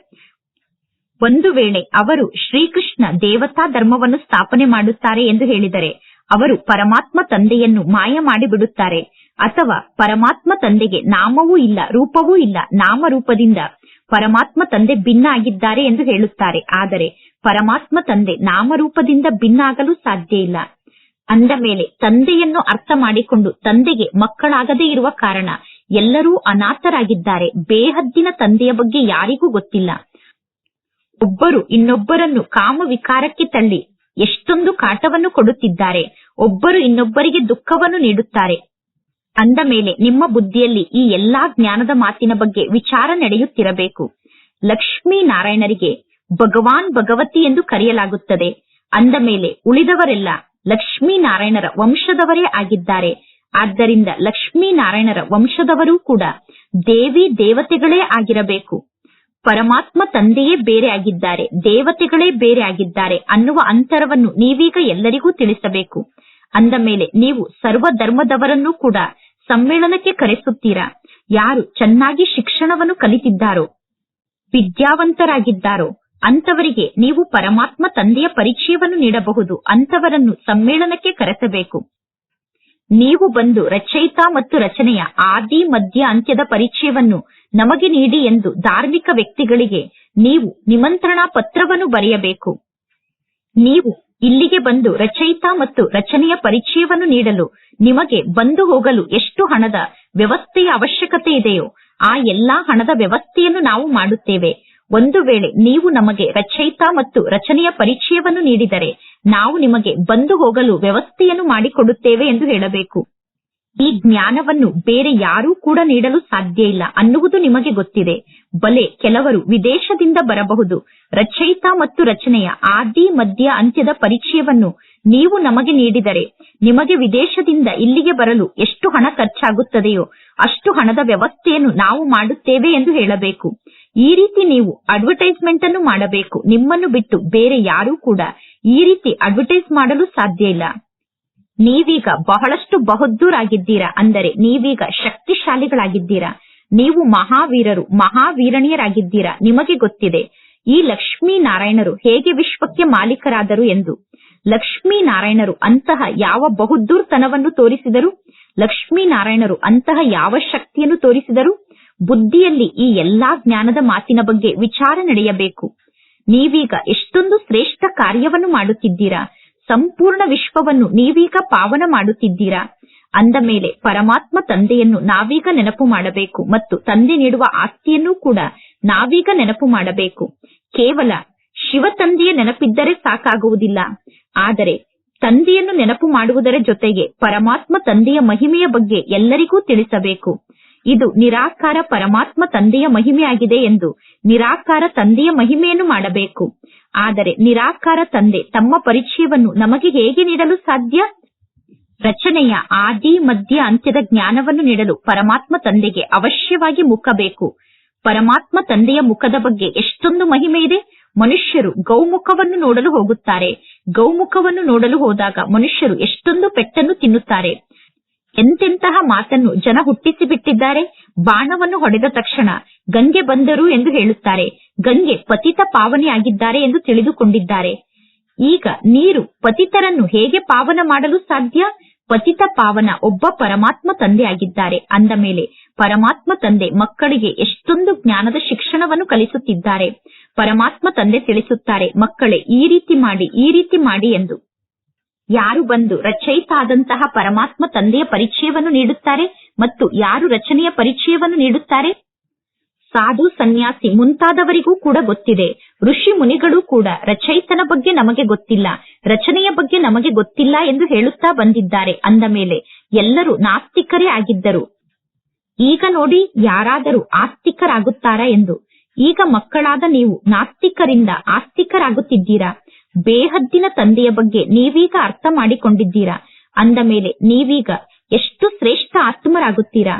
ಒಂದು ವೇಳೆ ಅವರು ಶ್ರೀಕೃಷ್ಣ ದೇವತಾ ಧರ್ಮವನ್ನು ಸ್ಥಾಪನೆ ಮಾಡುತ್ತಾರೆ ಎಂದು ಹೇಳಿದರೆ ಅವರು ಪರಮಾತ್ಮ ತಂದೆಯನ್ನು ಮಾಯ ಮಾಡಿಬಿಡುತ್ತಾರೆ ಅಥವಾ ಪರಮಾತ್ಮ ತಂದೆಗೆ ನಾಮವೂ ಇಲ್ಲ, ರೂಪವೂ ಇಲ್ಲ, ನಾಮರೂಪದಿಂದ ಪರಮಾತ್ಮ ತಂದೆ ಭಿನ್ನ ಆಗಿದ್ದಾರೆ ಎಂದು ಹೇಳುತ್ತಾರೆ. ಆದರೆ ಪರಮಾತ್ಮ ತಂದೆ ನಾಮರೂಪದಿಂದ ಭಿನ್ನ ಆಗಲು ಸಾಧ್ಯ ಇಲ್ಲ. ಅಂದ ಮೇಲೆ ತಂದೆಯನ್ನು ಅರ್ಥ ಮಾಡಿಕೊಂಡು ತಂದೆಗೆ ಮಕ್ಕಳಾಗದೇ ಇರುವ ಕಾರಣ ಎಲ್ಲರೂ ಅನಾಥರಾಗಿದ್ದಾರೆ. ಬೇಹದ್ದಿನ ತಂದೆಯ ಬಗ್ಗೆ ಯಾರಿಗೂ ಗೊತ್ತಿಲ್ಲ. ಒಬ್ಬರು ಇನ್ನೊಬ್ಬರನ್ನು ಕಾಮ ವಿಕಾರಕ್ಕೆ ತಳ್ಳಿ ಎಷ್ಟೊಂದು ಕಾಟವನ್ನು ಕೊಡುತ್ತಿದ್ದಾರೆ. ಒಬ್ಬರು ಇನ್ನೊಬ್ಬರಿಗೆ ದುಃಖವನ್ನು ನೀಡುತ್ತಾರೆ. ಅಂದ ಮೇಲೆ ನಿಮ್ಮ ಬುದ್ಧಿಯಲ್ಲಿ ಈ ಎಲ್ಲಾ ಜ್ಞಾನದ ಮಾತಿನ ಬಗ್ಗೆ ವಿಚಾರ ನಡೆಯುತ್ತಿರಬೇಕು. ಲಕ್ಷ್ಮೀ ನಾರಾಯಣರಿಗೆ ಭಗವಾನ್ ಭಗವತಿ ಎಂದು ಕರೆಯಲಾಗುತ್ತದೆ. ಅಂದ ಮೇಲೆ ಉಳಿದವರೆಲ್ಲ ಲಕ್ಷ್ಮೀ ನಾರಾಯಣರ ವಂಶದವರೇ ಆಗಿದ್ದಾರೆ. ಆದ್ದರಿಂದ ಲಕ್ಷ್ಮೀ ನಾರಾಯಣರ ವಂಶದವರೂ ಕೂಡ ದೇವಿ ದೇವತೆಗಳೇ ಆಗಿರಬೇಕು. ಪರಮಾತ್ಮ ತಂದೆಯೇ ಬೇರೆ ಆಗಿದ್ದಾರೆ ದೇವತೆಗಳೇ ಬೇರೆ ಆಗಿದ್ದಾರೆ ಅನ್ನುವ ಅಂತರವನ್ನು ನೀವೀಗ ಎಲ್ಲರಿಗೂ ತಿಳಿಸಬೇಕು. ಅಂದ ಮೇಲೆ ನೀವು ಸರ್ವ ಧರ್ಮದವರನ್ನು ಕೂಡ ಸಮ್ಮೇಳನಕ್ಕೆ ಕರೆಸುತ್ತೀರಾ? ಯಾರು ಚೆನ್ನಾಗಿ ಶಿಕ್ಷಣವನ್ನು ಕಲಿತಿದ್ದಾರೋ, ವಿದ್ಯಾವಂತರಾಗಿದ್ದಾರೋ ಅಂತವರಿಗೆ ನೀವು ಪರಮಾತ್ಮ ತಂದೆಯ ಪರಿಚಯವನ್ನು ನೀಡಬಹುದು ಅಂತವರನ್ನು ಸಮ್ಮೇಳನಕ್ಕೆ ಕರೆಸಬೇಕು. ನೀವು ಬಂದು ರಚಯಿತ ಮತ್ತು ರಚನೆಯ ಆದಿ, ಮಧ್ಯ, ಅಂತ್ಯದ ಪರಿಚಯವನ್ನು ನಮಗೆ ನೀಡಿ ಎಂದು ಧಾರ್ಮಿಕ ವ್ಯಕ್ತಿಗಳಿಗೆ ನೀವು ನಿಮಂತ್ರಣ ಪತ್ರವನ್ನು ಬರೆಯಬೇಕು. ನೀವು ಇಲ್ಲಿಗೆ ಬಂದು ರಚಯಿತ ಮತ್ತು ರಚನೆಯ ಪರಿಚಯವನ್ನು ನೀಡಲು ನಿಮಗೆ ಬಂದು ಹೋಗಲು ಎಷ್ಟು ಹಣದ ವ್ಯವಸ್ಥೆಯ ಅವಶ್ಯಕತೆ ಇದೆಯೋ ಆ ಎಲ್ಲಾ ಹಣದ ವ್ಯವಸ್ಥೆಯನ್ನು ನಾವು ಮಾಡುತ್ತೇವೆ. ಒಂದು ವೇಳೆ ನೀವು ನಮಗೆ ರಚಯಿತ ಮತ್ತು ರಚನೆಯ ಪರಿಚಯವನ್ನು ನೀಡಿದರೆ ನಾವು ನಿಮಗೆ ಬಂದು ಹೋಗಲು ವ್ಯವಸ್ಥೆಯನ್ನು ಮಾಡಿಕೊಡುತ್ತೇವೆ ಎಂದು ಹೇಳಬೇಕು. ಈ ಜ್ಞಾನವನ್ನು ಬೇರೆ ಯಾರೂ ಕೂಡ ನೀಡಲು ಸಾಧ್ಯ ಇಲ್ಲ ಅನ್ನುವುದು ನಿಮಗೆ ಗೊತ್ತಿದೆ. ಬಲೆ ಕೆಲವರು ವಿದೇಶದಿಂದ ಬರಬಹುದು. ರಚಯಿತ ಮತ್ತು ರಚನೆಯ ಆದಿ, ಮಧ್ಯ, ಅಂತ್ಯದ ಪರಿಚಯವನ್ನು ನೀವು ನಮಗೆ ನೀಡಿದರೆ ನಿಮಗೆ ವಿದೇಶದಿಂದ ಇಲ್ಲಿಗೆ ಬರಲು ಎಷ್ಟು ಹಣ ಖರ್ಚಾಗುತ್ತದೆಯೋ ಅಷ್ಟು ಹಣದ ವ್ಯವಸ್ಥೆಯನ್ನು ನಾವು ಮಾಡುತ್ತೇವೆ ಎಂದು ಹೇಳಬೇಕು. ಈ ರೀತಿ ನೀವು ಅಡ್ವರ್ಟೈಸ್ಮೆಂಟ್ ಅನ್ನು ಮಾಡಬೇಕು. ನಿಮ್ಮನ್ನು ಬಿಟ್ಟು ಬೇರೆ ಯಾರೂ ಕೂಡ ಈ ರೀತಿ ಅಡ್ವರ್ಟೈಸ್ ಮಾಡಲು ಸಾಧ್ಯ ಇಲ್ಲ. ನೀವೀಗ ಬಹಳಷ್ಟು ಬಹದ್ದೂರಾಗಿದ್ದೀರಾ? ಅಂದರೆ ನೀವೀಗ ಶಕ್ತಿಶಾಲಿಗಳಾಗಿದ್ದೀರಾ? ನೀವು ಮಹಾವೀರರು, ಮಹಾವೀರಣಿಯರಾಗಿದ್ದೀರಾ? ನಿಮಗೆ ಗೊತ್ತಿದೆ. ಈ ಲಕ್ಷ್ಮೀ ನಾರಾಯಣರು ಹೇಗೆ ವಿಶ್ವಕ್ಕೆ ಮಾಲೀಕರಾದರು ಎಂದು? ಲಕ್ಷ್ಮೀ ನಾರಾಯಣರು ಅಂತಹ ಯಾವ ಬಹುದ್ದೂರ್ತನವನ್ನು ತೋರಿಸಿದರು? ಲಕ್ಷ್ಮೀ ನಾರಾಯಣರು ಅಂತಹ ಯಾವ ಶಕ್ತಿಯನ್ನು ತೋರಿಸಿದರು? ಬುದ್ಧಿಯಲ್ಲಿ ಈ ಎಲ್ಲಾ ಜ್ಞಾನದ ಮಾತಿನ ಬಗ್ಗೆ ವಿಚಾರ ನಡೆಯಬೇಕು. ನೀವೀಗ ಎಷ್ಟೊಂದು ಶ್ರೇಷ್ಠ ಕಾರ್ಯವನ್ನು ಮಾಡುತ್ತಿದ್ದೀರಾ? ಸಂಪೂರ್ಣ ವಿಶ್ವವನ್ನು ನೀವೀಗ ಪಾವನ ಮಾಡುತ್ತಿದ್ದೀರಾ? ಅಂದ ಮೇಲೆ ಪರಮಾತ್ಮ ತಂದೆಯನ್ನು ನಾವೀಗ ನೆನಪು ಮಾಡಬೇಕು ಮತ್ತು ತಂದೆ ನೀಡುವ ಆಸ್ತಿಯನ್ನು ಕೂಡ ನಾವೀಗ ನೆನಪು ಮಾಡಬೇಕು. ಕೇವಲ ಶಿವ ತಂದೆಯ ನೆನಪಿದ್ದರೆ ಸಾಕಾಗುವುದಿಲ್ಲ. ಆದರೆ ತಂದೆಯನ್ನು ನೆನಪು ಮಾಡುವುದರ ಜೊತೆಗೆ ಪರಮಾತ್ಮ ತಂದೆಯ ಮಹಿಮೆಯ ಬಗ್ಗೆ ಎಲ್ಲರಿಗೂ ತಿಳಿಸಬೇಕು. ಇದು ನಿರಾಕಾರ ಪರಮಾತ್ಮ ತಂದೆಯ ಮಹಿಮೆಯಾಗಿದೆ ಎಂದು ನಿರಾಕಾರ ತಂದೆಯ ಮಹಿಮೆಯನ್ನು ಮಾಡಬೇಕು. ಆದರೆ ನಿರಾಕಾರ ತಂದೆ ತಮ್ಮ ಪರಿಚಯವನ್ನು ನಮಗೆ ಹೇಗೆ ನೀಡಲು ಸಾಧ್ಯ? ರಚನೆಯ ಆದಿ, ಮಧ್ಯ, ಅಂತ್ಯದ ಜ್ಞಾನವನ್ನು ನೀಡಲು ಪರಮಾತ್ಮ ತಂದೆಗೆ ಅವಶ್ಯವಾಗಿ ಮುಖ ಬೇಕು. ಪರಮಾತ್ಮ ತಂದೆಯ ಮುಖದ ಬಗ್ಗೆ ಎಷ್ಟೊಂದು ಮಹಿಮೆ ಇದೆ. ಮನುಷ್ಯರು ಗೌಮುಖವನ್ನು ನೋಡಲು ಹೋಗುತ್ತಾರೆ. ಗೌಮುಖವನ್ನು ನೋಡಲು ಹೋದಾಗ ಮನುಷ್ಯರು ಎಷ್ಟೊಂದು ಪೆಟ್ಟನ್ನು ತಿನ್ನುತ್ತಾರೆ. ಎಂತೆಂತಹ ಮಾತನ್ನು ಜನ ಹುಟ್ಟಿಸಿ ಬಿಟ್ಟಿದ್ದಾರೆ ಬಾಣವನ್ನು ಹೊಡೆದ ತಕ್ಷಣ ಗಂಗೆ ಬಂದರು ಎಂದು ಹೇಳುತ್ತಾರೆ. ಗಂಗೆ ಪತಿತ ಪಾವನೆಯಾಗಿದ್ದಾರೆ ಎಂದು ತಿಳಿದುಕೊಂಡಿದ್ದಾರೆ. ಈಗ ನೀರು ಪತಿತರನ್ನು ಹೇಗೆ ಪಾವನ ಮಾಡಲು ಸಾಧ್ಯ? ಪತಿತ ಪಾವನ ಒಬ್ಬ ಪರಮಾತ್ಮ ತಂದೆ ಆಗಿದ್ದಾರೆ ಅಂದ ಮೇಲೆ ಪರಮಾತ್ಮ ತಂದೆ ಮಕ್ಕಳಿಗೆ ಎಷ್ಟೊಂದು ಜ್ಞಾನದ ಶಿಕ್ಷಣವನ್ನು ಕಲಿಸುತ್ತಿದ್ದಾರೆ. ಪರಮಾತ್ಮ ತಂದೆ ತಿಳಿಸುತ್ತಾರೆ, ಮಕ್ಕಳೇ ಈ ರೀತಿ ಮಾಡಿ, ಈ ರೀತಿ ಮಾಡಿ ಎಂದು. ಯಾರು ಬಂದು ರಚಯಿತಾದಂತಹ ಪರಮಾತ್ಮ ತಂದೆಯ ಪರಿಚಯವನ್ನು ನೀಡುತ್ತಾರೆ ಮತ್ತು ಯಾರು ರಚನೆಯ ಪರಿಚಯವನ್ನು ನೀಡುತ್ತಾರೆ? ಸಾಧು ಸನ್ಯಾಸಿ ಮುಂತಾದವರಿಗೂ ಕೂಡ ಗೊತ್ತಿದೆ. ಋಷಿ ಮುನಿಗಳು ಕೂಡ ರಚಯಿತನ ಬಗ್ಗೆ ನಮಗೆ ಗೊತ್ತಿಲ್ಲ. ರಚನೆಯ ಬಗ್ಗೆ ನಮಗೆ ಗೊತ್ತಿಲ್ಲ ಎಂದು ಹೇಳುತ್ತಾ ಬಂದಿದ್ದಾರೆ. ಅಂದ ಮೇಲೆ ಎಲ್ಲರೂ ನಾಸ್ತಿಕರೇ ಆಗಿದ್ದರು. ಈಗ ನೋಡಿ ಯಾರಾದರೂ ಆಸ್ತಿಕರಾಗುತ್ತಾರಾ ಎಂದು. ಈಗ ಮಕ್ಕಳಾದ ನೀವು ನಾಸ್ತಿಕರಿಂದ ಆಸ್ತಿಕರಾಗುತ್ತಿದ್ದೀರಾ? ಬೇಹದ್ದಿನ ತಂದೆಯ ಬಗ್ಗೆ ನೀವೀಗ ಅರ್ಥ ಮಾಡಿಕೊಂಡಿದ್ದೀರಾ? ಅಂದ ಮೇಲೆ, ನೀವೀಗ ಎಷ್ಟು ಶ್ರೇಷ್ಠ ಆತ್ಮರಾಗುತ್ತೀರಾ?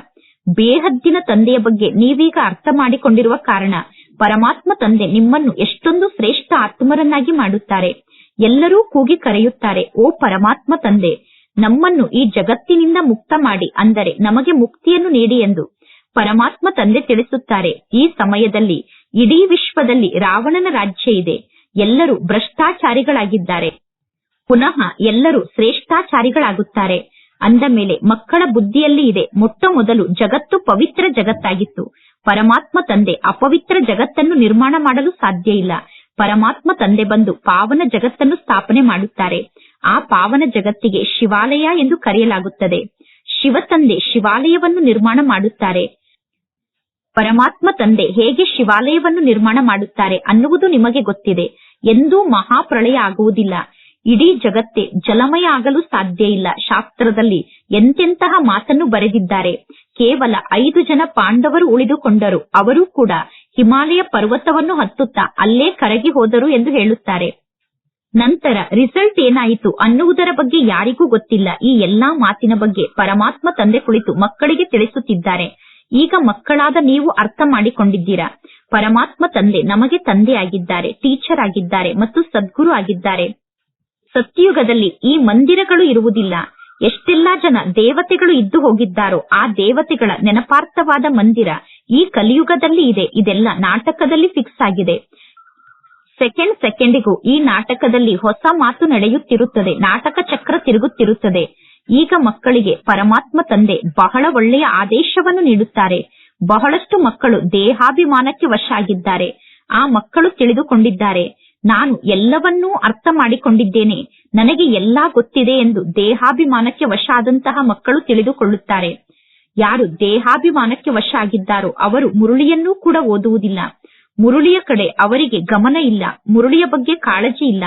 ಬೇಹದ್ದಿನ ತಂದೆಯ ಬಗ್ಗೆ ನೀವೀಗ ಅರ್ಥ ಮಾಡಿಕೊಂಡಿರುವ ಕಾರಣ ಪರಮಾತ್ಮ ತಂದೆ ನಿಮ್ಮನ್ನು ಎಷ್ಟೊಂದು ಶ್ರೇಷ್ಠ ಆತ್ಮರನ್ನಾಗಿ ಮಾಡುತ್ತಾರೆ. ಎಲ್ಲರೂ ಕೂಗಿ ಕರೆಯುತ್ತಾರೆ, ಓ ಪರಮಾತ್ಮ ತಂದೆ, ನಮ್ಮನ್ನು ಈ ಜಗತ್ತಿನಿಂದ ಮುಕ್ತ ಮಾಡಿ, ಅಂದರೆ ನಮಗೆ ಮುಕ್ತಿಯನ್ನು ನೀಡಿ ಎಂದು ಪರಮಾತ್ಮ ತಂದೆ ತಿಳಿಸುತ್ತಾರೆ. ಈ ಸಮಯದಲ್ಲಿ ಇಡೀ ವಿಶ್ವದಲ್ಲಿ ರಾವಣನ ರಾಜ್ಯ ಇದೆ. ಎಲ್ಲರೂ ಭ್ರಷ್ಟಾಚಾರಿಗಳಾಗಿದ್ದಾರೆ. ಪುನಃ ಎಲ್ಲರೂ ಶ್ರೇಷ್ಠಾಚಾರಿಗಳಾಗುತ್ತಾರೆ. ಅಂದ ಮೇಲೆ ಮಕ್ಕಳ ಬುದ್ಧಿಯಲ್ಲಿ ಇದೆ ಮೊಟ್ಟ ಮೊದಲು ಜಗತ್ತು ಪವಿತ್ರ ಜಗತ್ತಾಗಿತ್ತು. ಪರಮಾತ್ಮ ತಂದೆ ಅಪವಿತ್ರ ಜಗತ್ತನ್ನು ನಿರ್ಮಾಣ ಮಾಡಲು ಸಾಧ್ಯ ಇಲ್ಲ. ಪರಮಾತ್ಮ ತಂದೆ ಬಂದು ಪಾವನ ಜಗತ್ತನ್ನು ಸ್ಥಾಪನೆ ಮಾಡುತ್ತಾರೆ. ಆ ಪಾವನ ಜಗತ್ತಿಗೆ ಶಿವಾಲಯ ಎಂದು ಕರೆಯಲಾಗುತ್ತದೆ. ಶಿವ ತಂದೆ ಶಿವಾಲಯವನ್ನು ನಿರ್ಮಾಣ ಮಾಡುತ್ತಾರೆ. ಪರಮಾತ್ಮ ತಂದೆ ಹೇಗೆ ಶಿವಾಲಯವನ್ನು ನಿರ್ಮಾಣ ಮಾಡುತ್ತಾರೆ ಅನ್ನುವುದು ನಿಮಗೆ ಗೊತ್ತಿದೆ. ಎಂದೂ ಮಹಾಪ್ರಳಯ ಆಗುವುದಿಲ್ಲ. ಇಡೀ ಜಗತ್ತೇ ಜಲಮಯ ಆಗಲು ಸಾಧ್ಯ ಇಲ್ಲ. ಶಾಸ್ತ್ರದಲ್ಲಿ ಎಂತೆಂತಹ ಮಾತನ್ನು ಬರೆದಿದ್ದಾರೆ. ಕೇವಲ ಐದು ಜನ ಪಾಂಡವರು ಉಳಿದುಕೊಂಡರು. ಅವರು ಕೂಡ ಹಿಮಾಲಯ ಪರ್ವತವನ್ನು ಹತ್ತುತ್ತಾ ಅಲ್ಲೇ ಕರಗಿ ಹೋದರು ಎಂದು ಹೇಳುತ್ತಾರೆ. ನಂತರ ರಿಸಲ್ಟ್ ಏನಾಯಿತು ಅನ್ನುವುದರ ಬಗ್ಗೆ ಯಾರಿಗೂ ಗೊತ್ತಿಲ್ಲ. ಈ ಎಲ್ಲಾ ಮಾತಿನ ಬಗ್ಗೆ ಪರಮಾತ್ಮ ತಂದೆ ಕುಳಿತು ಮಕ್ಕಳಿಗೆ ತಿಳಿಸುತ್ತಿದ್ದಾರೆ. ಈಗ ಮಕ್ಕಳಾದ ನೀವು ಅರ್ಥ ಮಾಡಿಕೊಂಡಿದ್ದೀರಾ? ಪರಮಾತ್ಮ ತಂದೆ, ನಮಗೆ ತಂದೆ ಆಗಿದ್ದಾರೆ ಟೀಚರ್ ಆಗಿದ್ದಾರೆ ಮತ್ತು ಸದ್ಗುರು ಆಗಿದ್ದಾರೆ. ಸತ್ಯಯುಗದಲ್ಲಿ ಈ ಮಂದಿರಗಳು ಇರುವುದಿಲ್ಲ. ಎಷ್ಟೆಲ್ಲಾ ಜನ ದೇವತೆಗಳು ಇದ್ದು ಹೋಗಿದ್ದಾರೋ, ಆ ದೇವತೆಗಳ ನೆನಪಾರ್ಥವಾದ ಮಂದಿರ ಈ ಕಲಿಯುಗದಲ್ಲಿ ಇದೆ. ಇದೆಲ್ಲ ನಾಟಕದಲ್ಲಿ ಫಿಕ್ಸ್ ಆಗಿದೆ. ಸೆಕೆಂಡ್ ಸೆಕೆಂಡಿಗೂ ಈ ನಾಟಕದಲ್ಲಿ ಹೊಸ ಮಾತು ನಡೆಯುತ್ತಿರುತ್ತದೆ, ನಾಟಕ ಚಕ್ರ ತಿರುಗುತ್ತಿರುತ್ತದೆ. ಈಗ ಮಕ್ಕಳಿಗೆ ಪರಮಾತ್ಮ ತಂದೆ ಬಹಳ ಒಳ್ಳೆಯ ಆದೇಶವನ್ನು ನೀಡುತ್ತಾರೆ. ಬಹಳಷ್ಟು ಮಕ್ಕಳು ದೇಹಾಭಿಮಾನಕ್ಕೆ ವಶ ಆಗಿದ್ದಾರೆ ಆ ಮಕ್ಕಳು ತಿಳಿದುಕೊಂಡಿದ್ದಾರೆ. ನಾನು ಎಲ್ಲವನ್ನೂ ಅರ್ಥ ಮಾಡಿಕೊಂಡಿದ್ದೇನೆ. ನನಗೆ ಎಲ್ಲಾ ಗೊತ್ತಿದೆ ಎಂದು ದೇಹಾಭಿಮಾನಕ್ಕೆ ವಶ ಆದಂತಹ ಮಕ್ಕಳು ತಿಳಿದುಕೊಳ್ಳುತ್ತಾರೆ. ಯಾರು ದೇಹಾಭಿಮಾನಕ್ಕೆ ವಶ ಆಗಿದ್ದಾರೋ ಅವರು ಮುರುಳಿಯನ್ನೂ ಕೂಡ ಓದುವುದಿಲ್ಲ. ಮುರುಳಿಯ ಕಡೆ ಅವರಿಗೆ ಗಮನ ಇಲ್ಲ. ಮುರುಳಿಯ ಬಗ್ಗೆ ಕಾಳಜಿ ಇಲ್ಲ.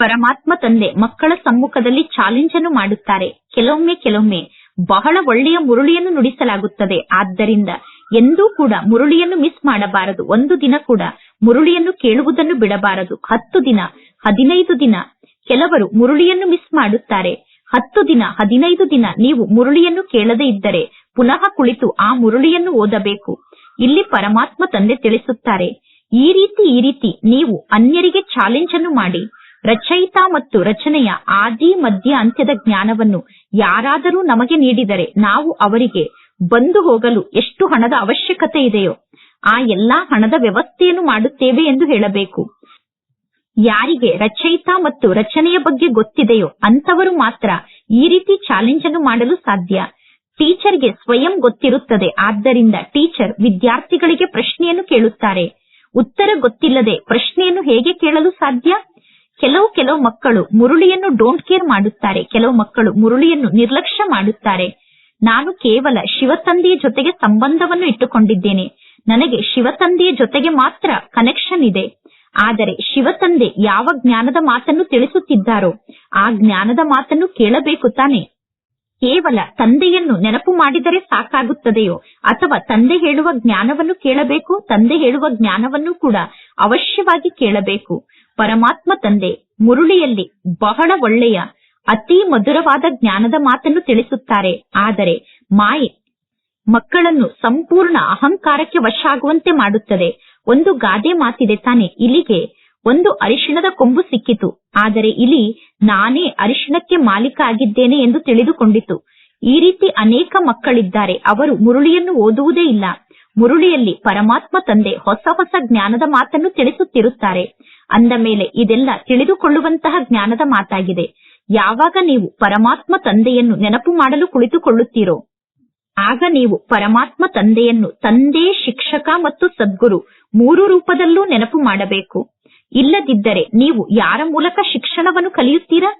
ಪರಮಾತ್ಮ ತಂದೆ ಮಕ್ಕಳ ಸಮ್ಮುಖದಲ್ಲಿ ಚಾಲೆಂಜ್ ಅನ್ನು ಮಾಡುತ್ತಾರೆ. ಕೆಲವೊಮ್ಮೆ ಕೆಲವೊಮ್ಮೆ ಬಹಳ ಒಳ್ಳೆಯ ಮುರುಳಿಯನ್ನು ನುಡಿಸಲಾಗುತ್ತದೆ. ಆದ್ದರಿಂದ ಎಂದೂ ಕೂಡ ಮುರುಳಿಯನ್ನು ಮಿಸ್ ಮಾಡಬಾರದು. ಒಂದು ದಿನ ಕೂಡ ಮುರುಳಿಯನ್ನು ಕೇಳುವುದನ್ನು ಬಿಡಬಾರದು. ಹತ್ತು ದಿನ, ಹದಿನೈದು ದಿನ ಕೆಲವರು ಮುರುಳಿಯನ್ನು ಮಿಸ್ ಮಾಡುತ್ತಾರೆ. ಹತ್ತು ದಿನ, ಹದಿನೈದು ದಿನ ನೀವು ಮುರುಳಿಯನ್ನು ಕೇಳದೇ ಇದ್ದರೆ ಪುನಃ ಕುಳಿತು ಆ ಮುರುಳಿಯನ್ನು ಓದಬೇಕು. ಇಲ್ಲಿ ಪರಮಾತ್ಮ ತಂದೆ ತಿಳಿಸುತ್ತಾರೆ, ಈ ರೀತಿ ಈ ರೀತಿ ನೀವು ಅನ್ಯರಿಗೆ ಚಾಲೆಂಜ್ ಅನ್ನು ಮಾಡಿ. ರಚಯಿತ ಮತ್ತು ರಚನೆಯ ಆದಿ, ಮಧ್ಯ, ಅಂತ್ಯದ ಜ್ಞಾನವನ್ನು ಯಾರಾದರೂ ನಮಗೆ ನೀಡಿದರೆ ನಾವು ಅವರಿಗೆ ಬಂದು ಹೋಗಲು ಎಷ್ಟು ಹಣದ ಅವಶ್ಯಕತೆ ಇದೆಯೋ ಆ ಎಲ್ಲಾ ಹಣದ ವ್ಯವಸ್ಥೆಯನ್ನು ಮಾಡುತ್ತೇವೆ ಎಂದು ಹೇಳಬೇಕು. ಯಾರಿಗೆ ರಚಯಿತ ಮತ್ತು ರಚನೆಯ ಬಗ್ಗೆ ಗೊತ್ತಿದೆಯೋ ಅಂತವರು ಮಾತ್ರ ಈ ರೀತಿ ಚಾಲೆಂಜ್ ಅನ್ನು ಮಾಡಲು ಸಾಧ್ಯ. ಟೀಚರ್ಗೆ ಸ್ವಯಂ ಗೊತ್ತಿರುತ್ತದೆ. ಆದ್ದರಿಂದ ಟೀಚರ್ ವಿದ್ಯಾರ್ಥಿಗಳಿಗೆ ಪ್ರಶ್ನೆಯನ್ನು ಕೇಳುತ್ತಾರೆ. ಉತ್ತರ ಗೊತ್ತಿಲ್ಲದೆ ಪ್ರಶ್ನೆಯನ್ನು ಹೇಗೆ ಕೇಳಲು ಸಾಧ್ಯ? ಕೆಲವು ಕೆಲವು ಮಕ್ಕಳು ಮುರುಳಿಯನ್ನು ಡೋಂಟ್ ಕೇರ್ ಮಾಡುತ್ತಾರೆ. ಕೆಲವು ಮಕ್ಕಳು ಮುರುಳಿಯನ್ನು ನಿರ್ಲಕ್ಷ್ಯ ಮಾಡುತ್ತಾರೆ. ನಾನು ಕೇವಲ ಶಿವತಂದೆಯ ಜೊತೆಗೆ ಸಂಬಂಧವನ್ನು ಇಟ್ಟುಕೊಂಡಿದ್ದೇನೆ. ನನಗೆ ಶಿವತಂದೆಯ ಜೊತೆಗೆ ಮಾತ್ರ ಕನೆಕ್ಷನ್ ಇದೆ. ಆದರೆ ಶಿವತಂದೆ ಯಾವ ಜ್ಞಾನದ ಮಾತನ್ನು ತಿಳಿಸುತ್ತಿದ್ದಾರೋ, ಆ ಜ್ಞಾನದ ಮಾತನ್ನು ಕೇಳಬೇಕು ತಾನೆ. ಕೇವಲ ತಂದೆಯನ್ನು ನೆನಪು ಮಾಡಿದರೆ ಸಾಕಾಗುತ್ತದೆಯೋ ಅಥವಾ ತಂದೆ ಹೇಳುವ ಜ್ಞಾನವನ್ನು ಕೇಳಬೇಕು, ತಂದೆ ಹೇಳುವ ಜ್ಞಾನವನ್ನು ಕೂಡ ಅವಶ್ಯವಾಗಿ ಕೇಳಬೇಕು. ಪರಮಾತ್ಮ ತಂದೆ ಮುರುಳಿಯಲ್ಲಿ ಬಹಳ ಒಳ್ಳೆಯ, ಅತಿ ಮಧುರವಾದ ಜ್ಞಾನದ ಮಾತನ್ನು ತಿಳಿಸುತ್ತಾರೆ. ಆದರೆ ಮಾಯೆ ಮಕ್ಕಳನ್ನು ಸಂಪೂರ್ಣ ಅಹಂಕಾರಕ್ಕೆ ವಶ ಆಗುವಂತೆ ಮಾಡುತ್ತದೆ. ಒಂದು ಗಾದೆ ಮಾತಿದೆ ತಾನೆ ಇಲಿಗೆ ಒಂದು ಅರಿಶಿಣದ ಕೊಂಬು ಸಿಕ್ಕಿತು. ಆದರೆ ಇಲಿ ನಾನೇ ಅರಿಶಿಣಕ್ಕೆ ಮಾಲೀಕ ಆಗಿದ್ದೇನೆ ಎಂದು ತಿಳಿದುಕೊಂಡಿತು. ಈ ರೀತಿ ಅನೇಕ ಮಕ್ಕಳಿದ್ದಾರೆ. ಅವರು ಮುರುಳಿಯನ್ನು ಓದುವುದೇ ಇಲ್ಲ. ಮುರುಳಿಯಲ್ಲಿ ಪರಮಾತ್ಮ ತಂದೆ ಹೊಸ ಹೊಸ ಜ್ಞಾನದ ಮಾತನ್ನು ತಿಳಿಸುತ್ತಿರುತ್ತಾರೆ. ಅಂದ ಮೇಲೆ ಇದೆಲ್ಲ ತಿಳಿದುಕೊಳ್ಳುವಂತಹ ಜ್ಞಾನದ ಮಾತಾಗಿದೆ. ಯಾವಾಗ ನೀವು ಪರಮಾತ್ಮ ತಂದೆಯನ್ನು ನೆನಪು ಮಾಡಲು ಕುಳಿತುಕೊಳ್ಳುತ್ತೀರೋ, ಆಗ ನೀವು ಪರಮಾತ್ಮ ತಂದೆಯನ್ನು ತಂದೆ, ಶಿಕ್ಷಕ ಮತ್ತು ಸದ್ಗುರು ಮೂರು ರೂಪದಲ್ಲೂ ನೆನಪು ಮಾಡಬೇಕು. ಇಲ್ಲದಿದ್ದರೆ ನೀವು ಯಾರ ಮೂಲಕ ಶಿಕ್ಷಣವನ್ನು ಕಲಿಯುತ್ತೀರಾ?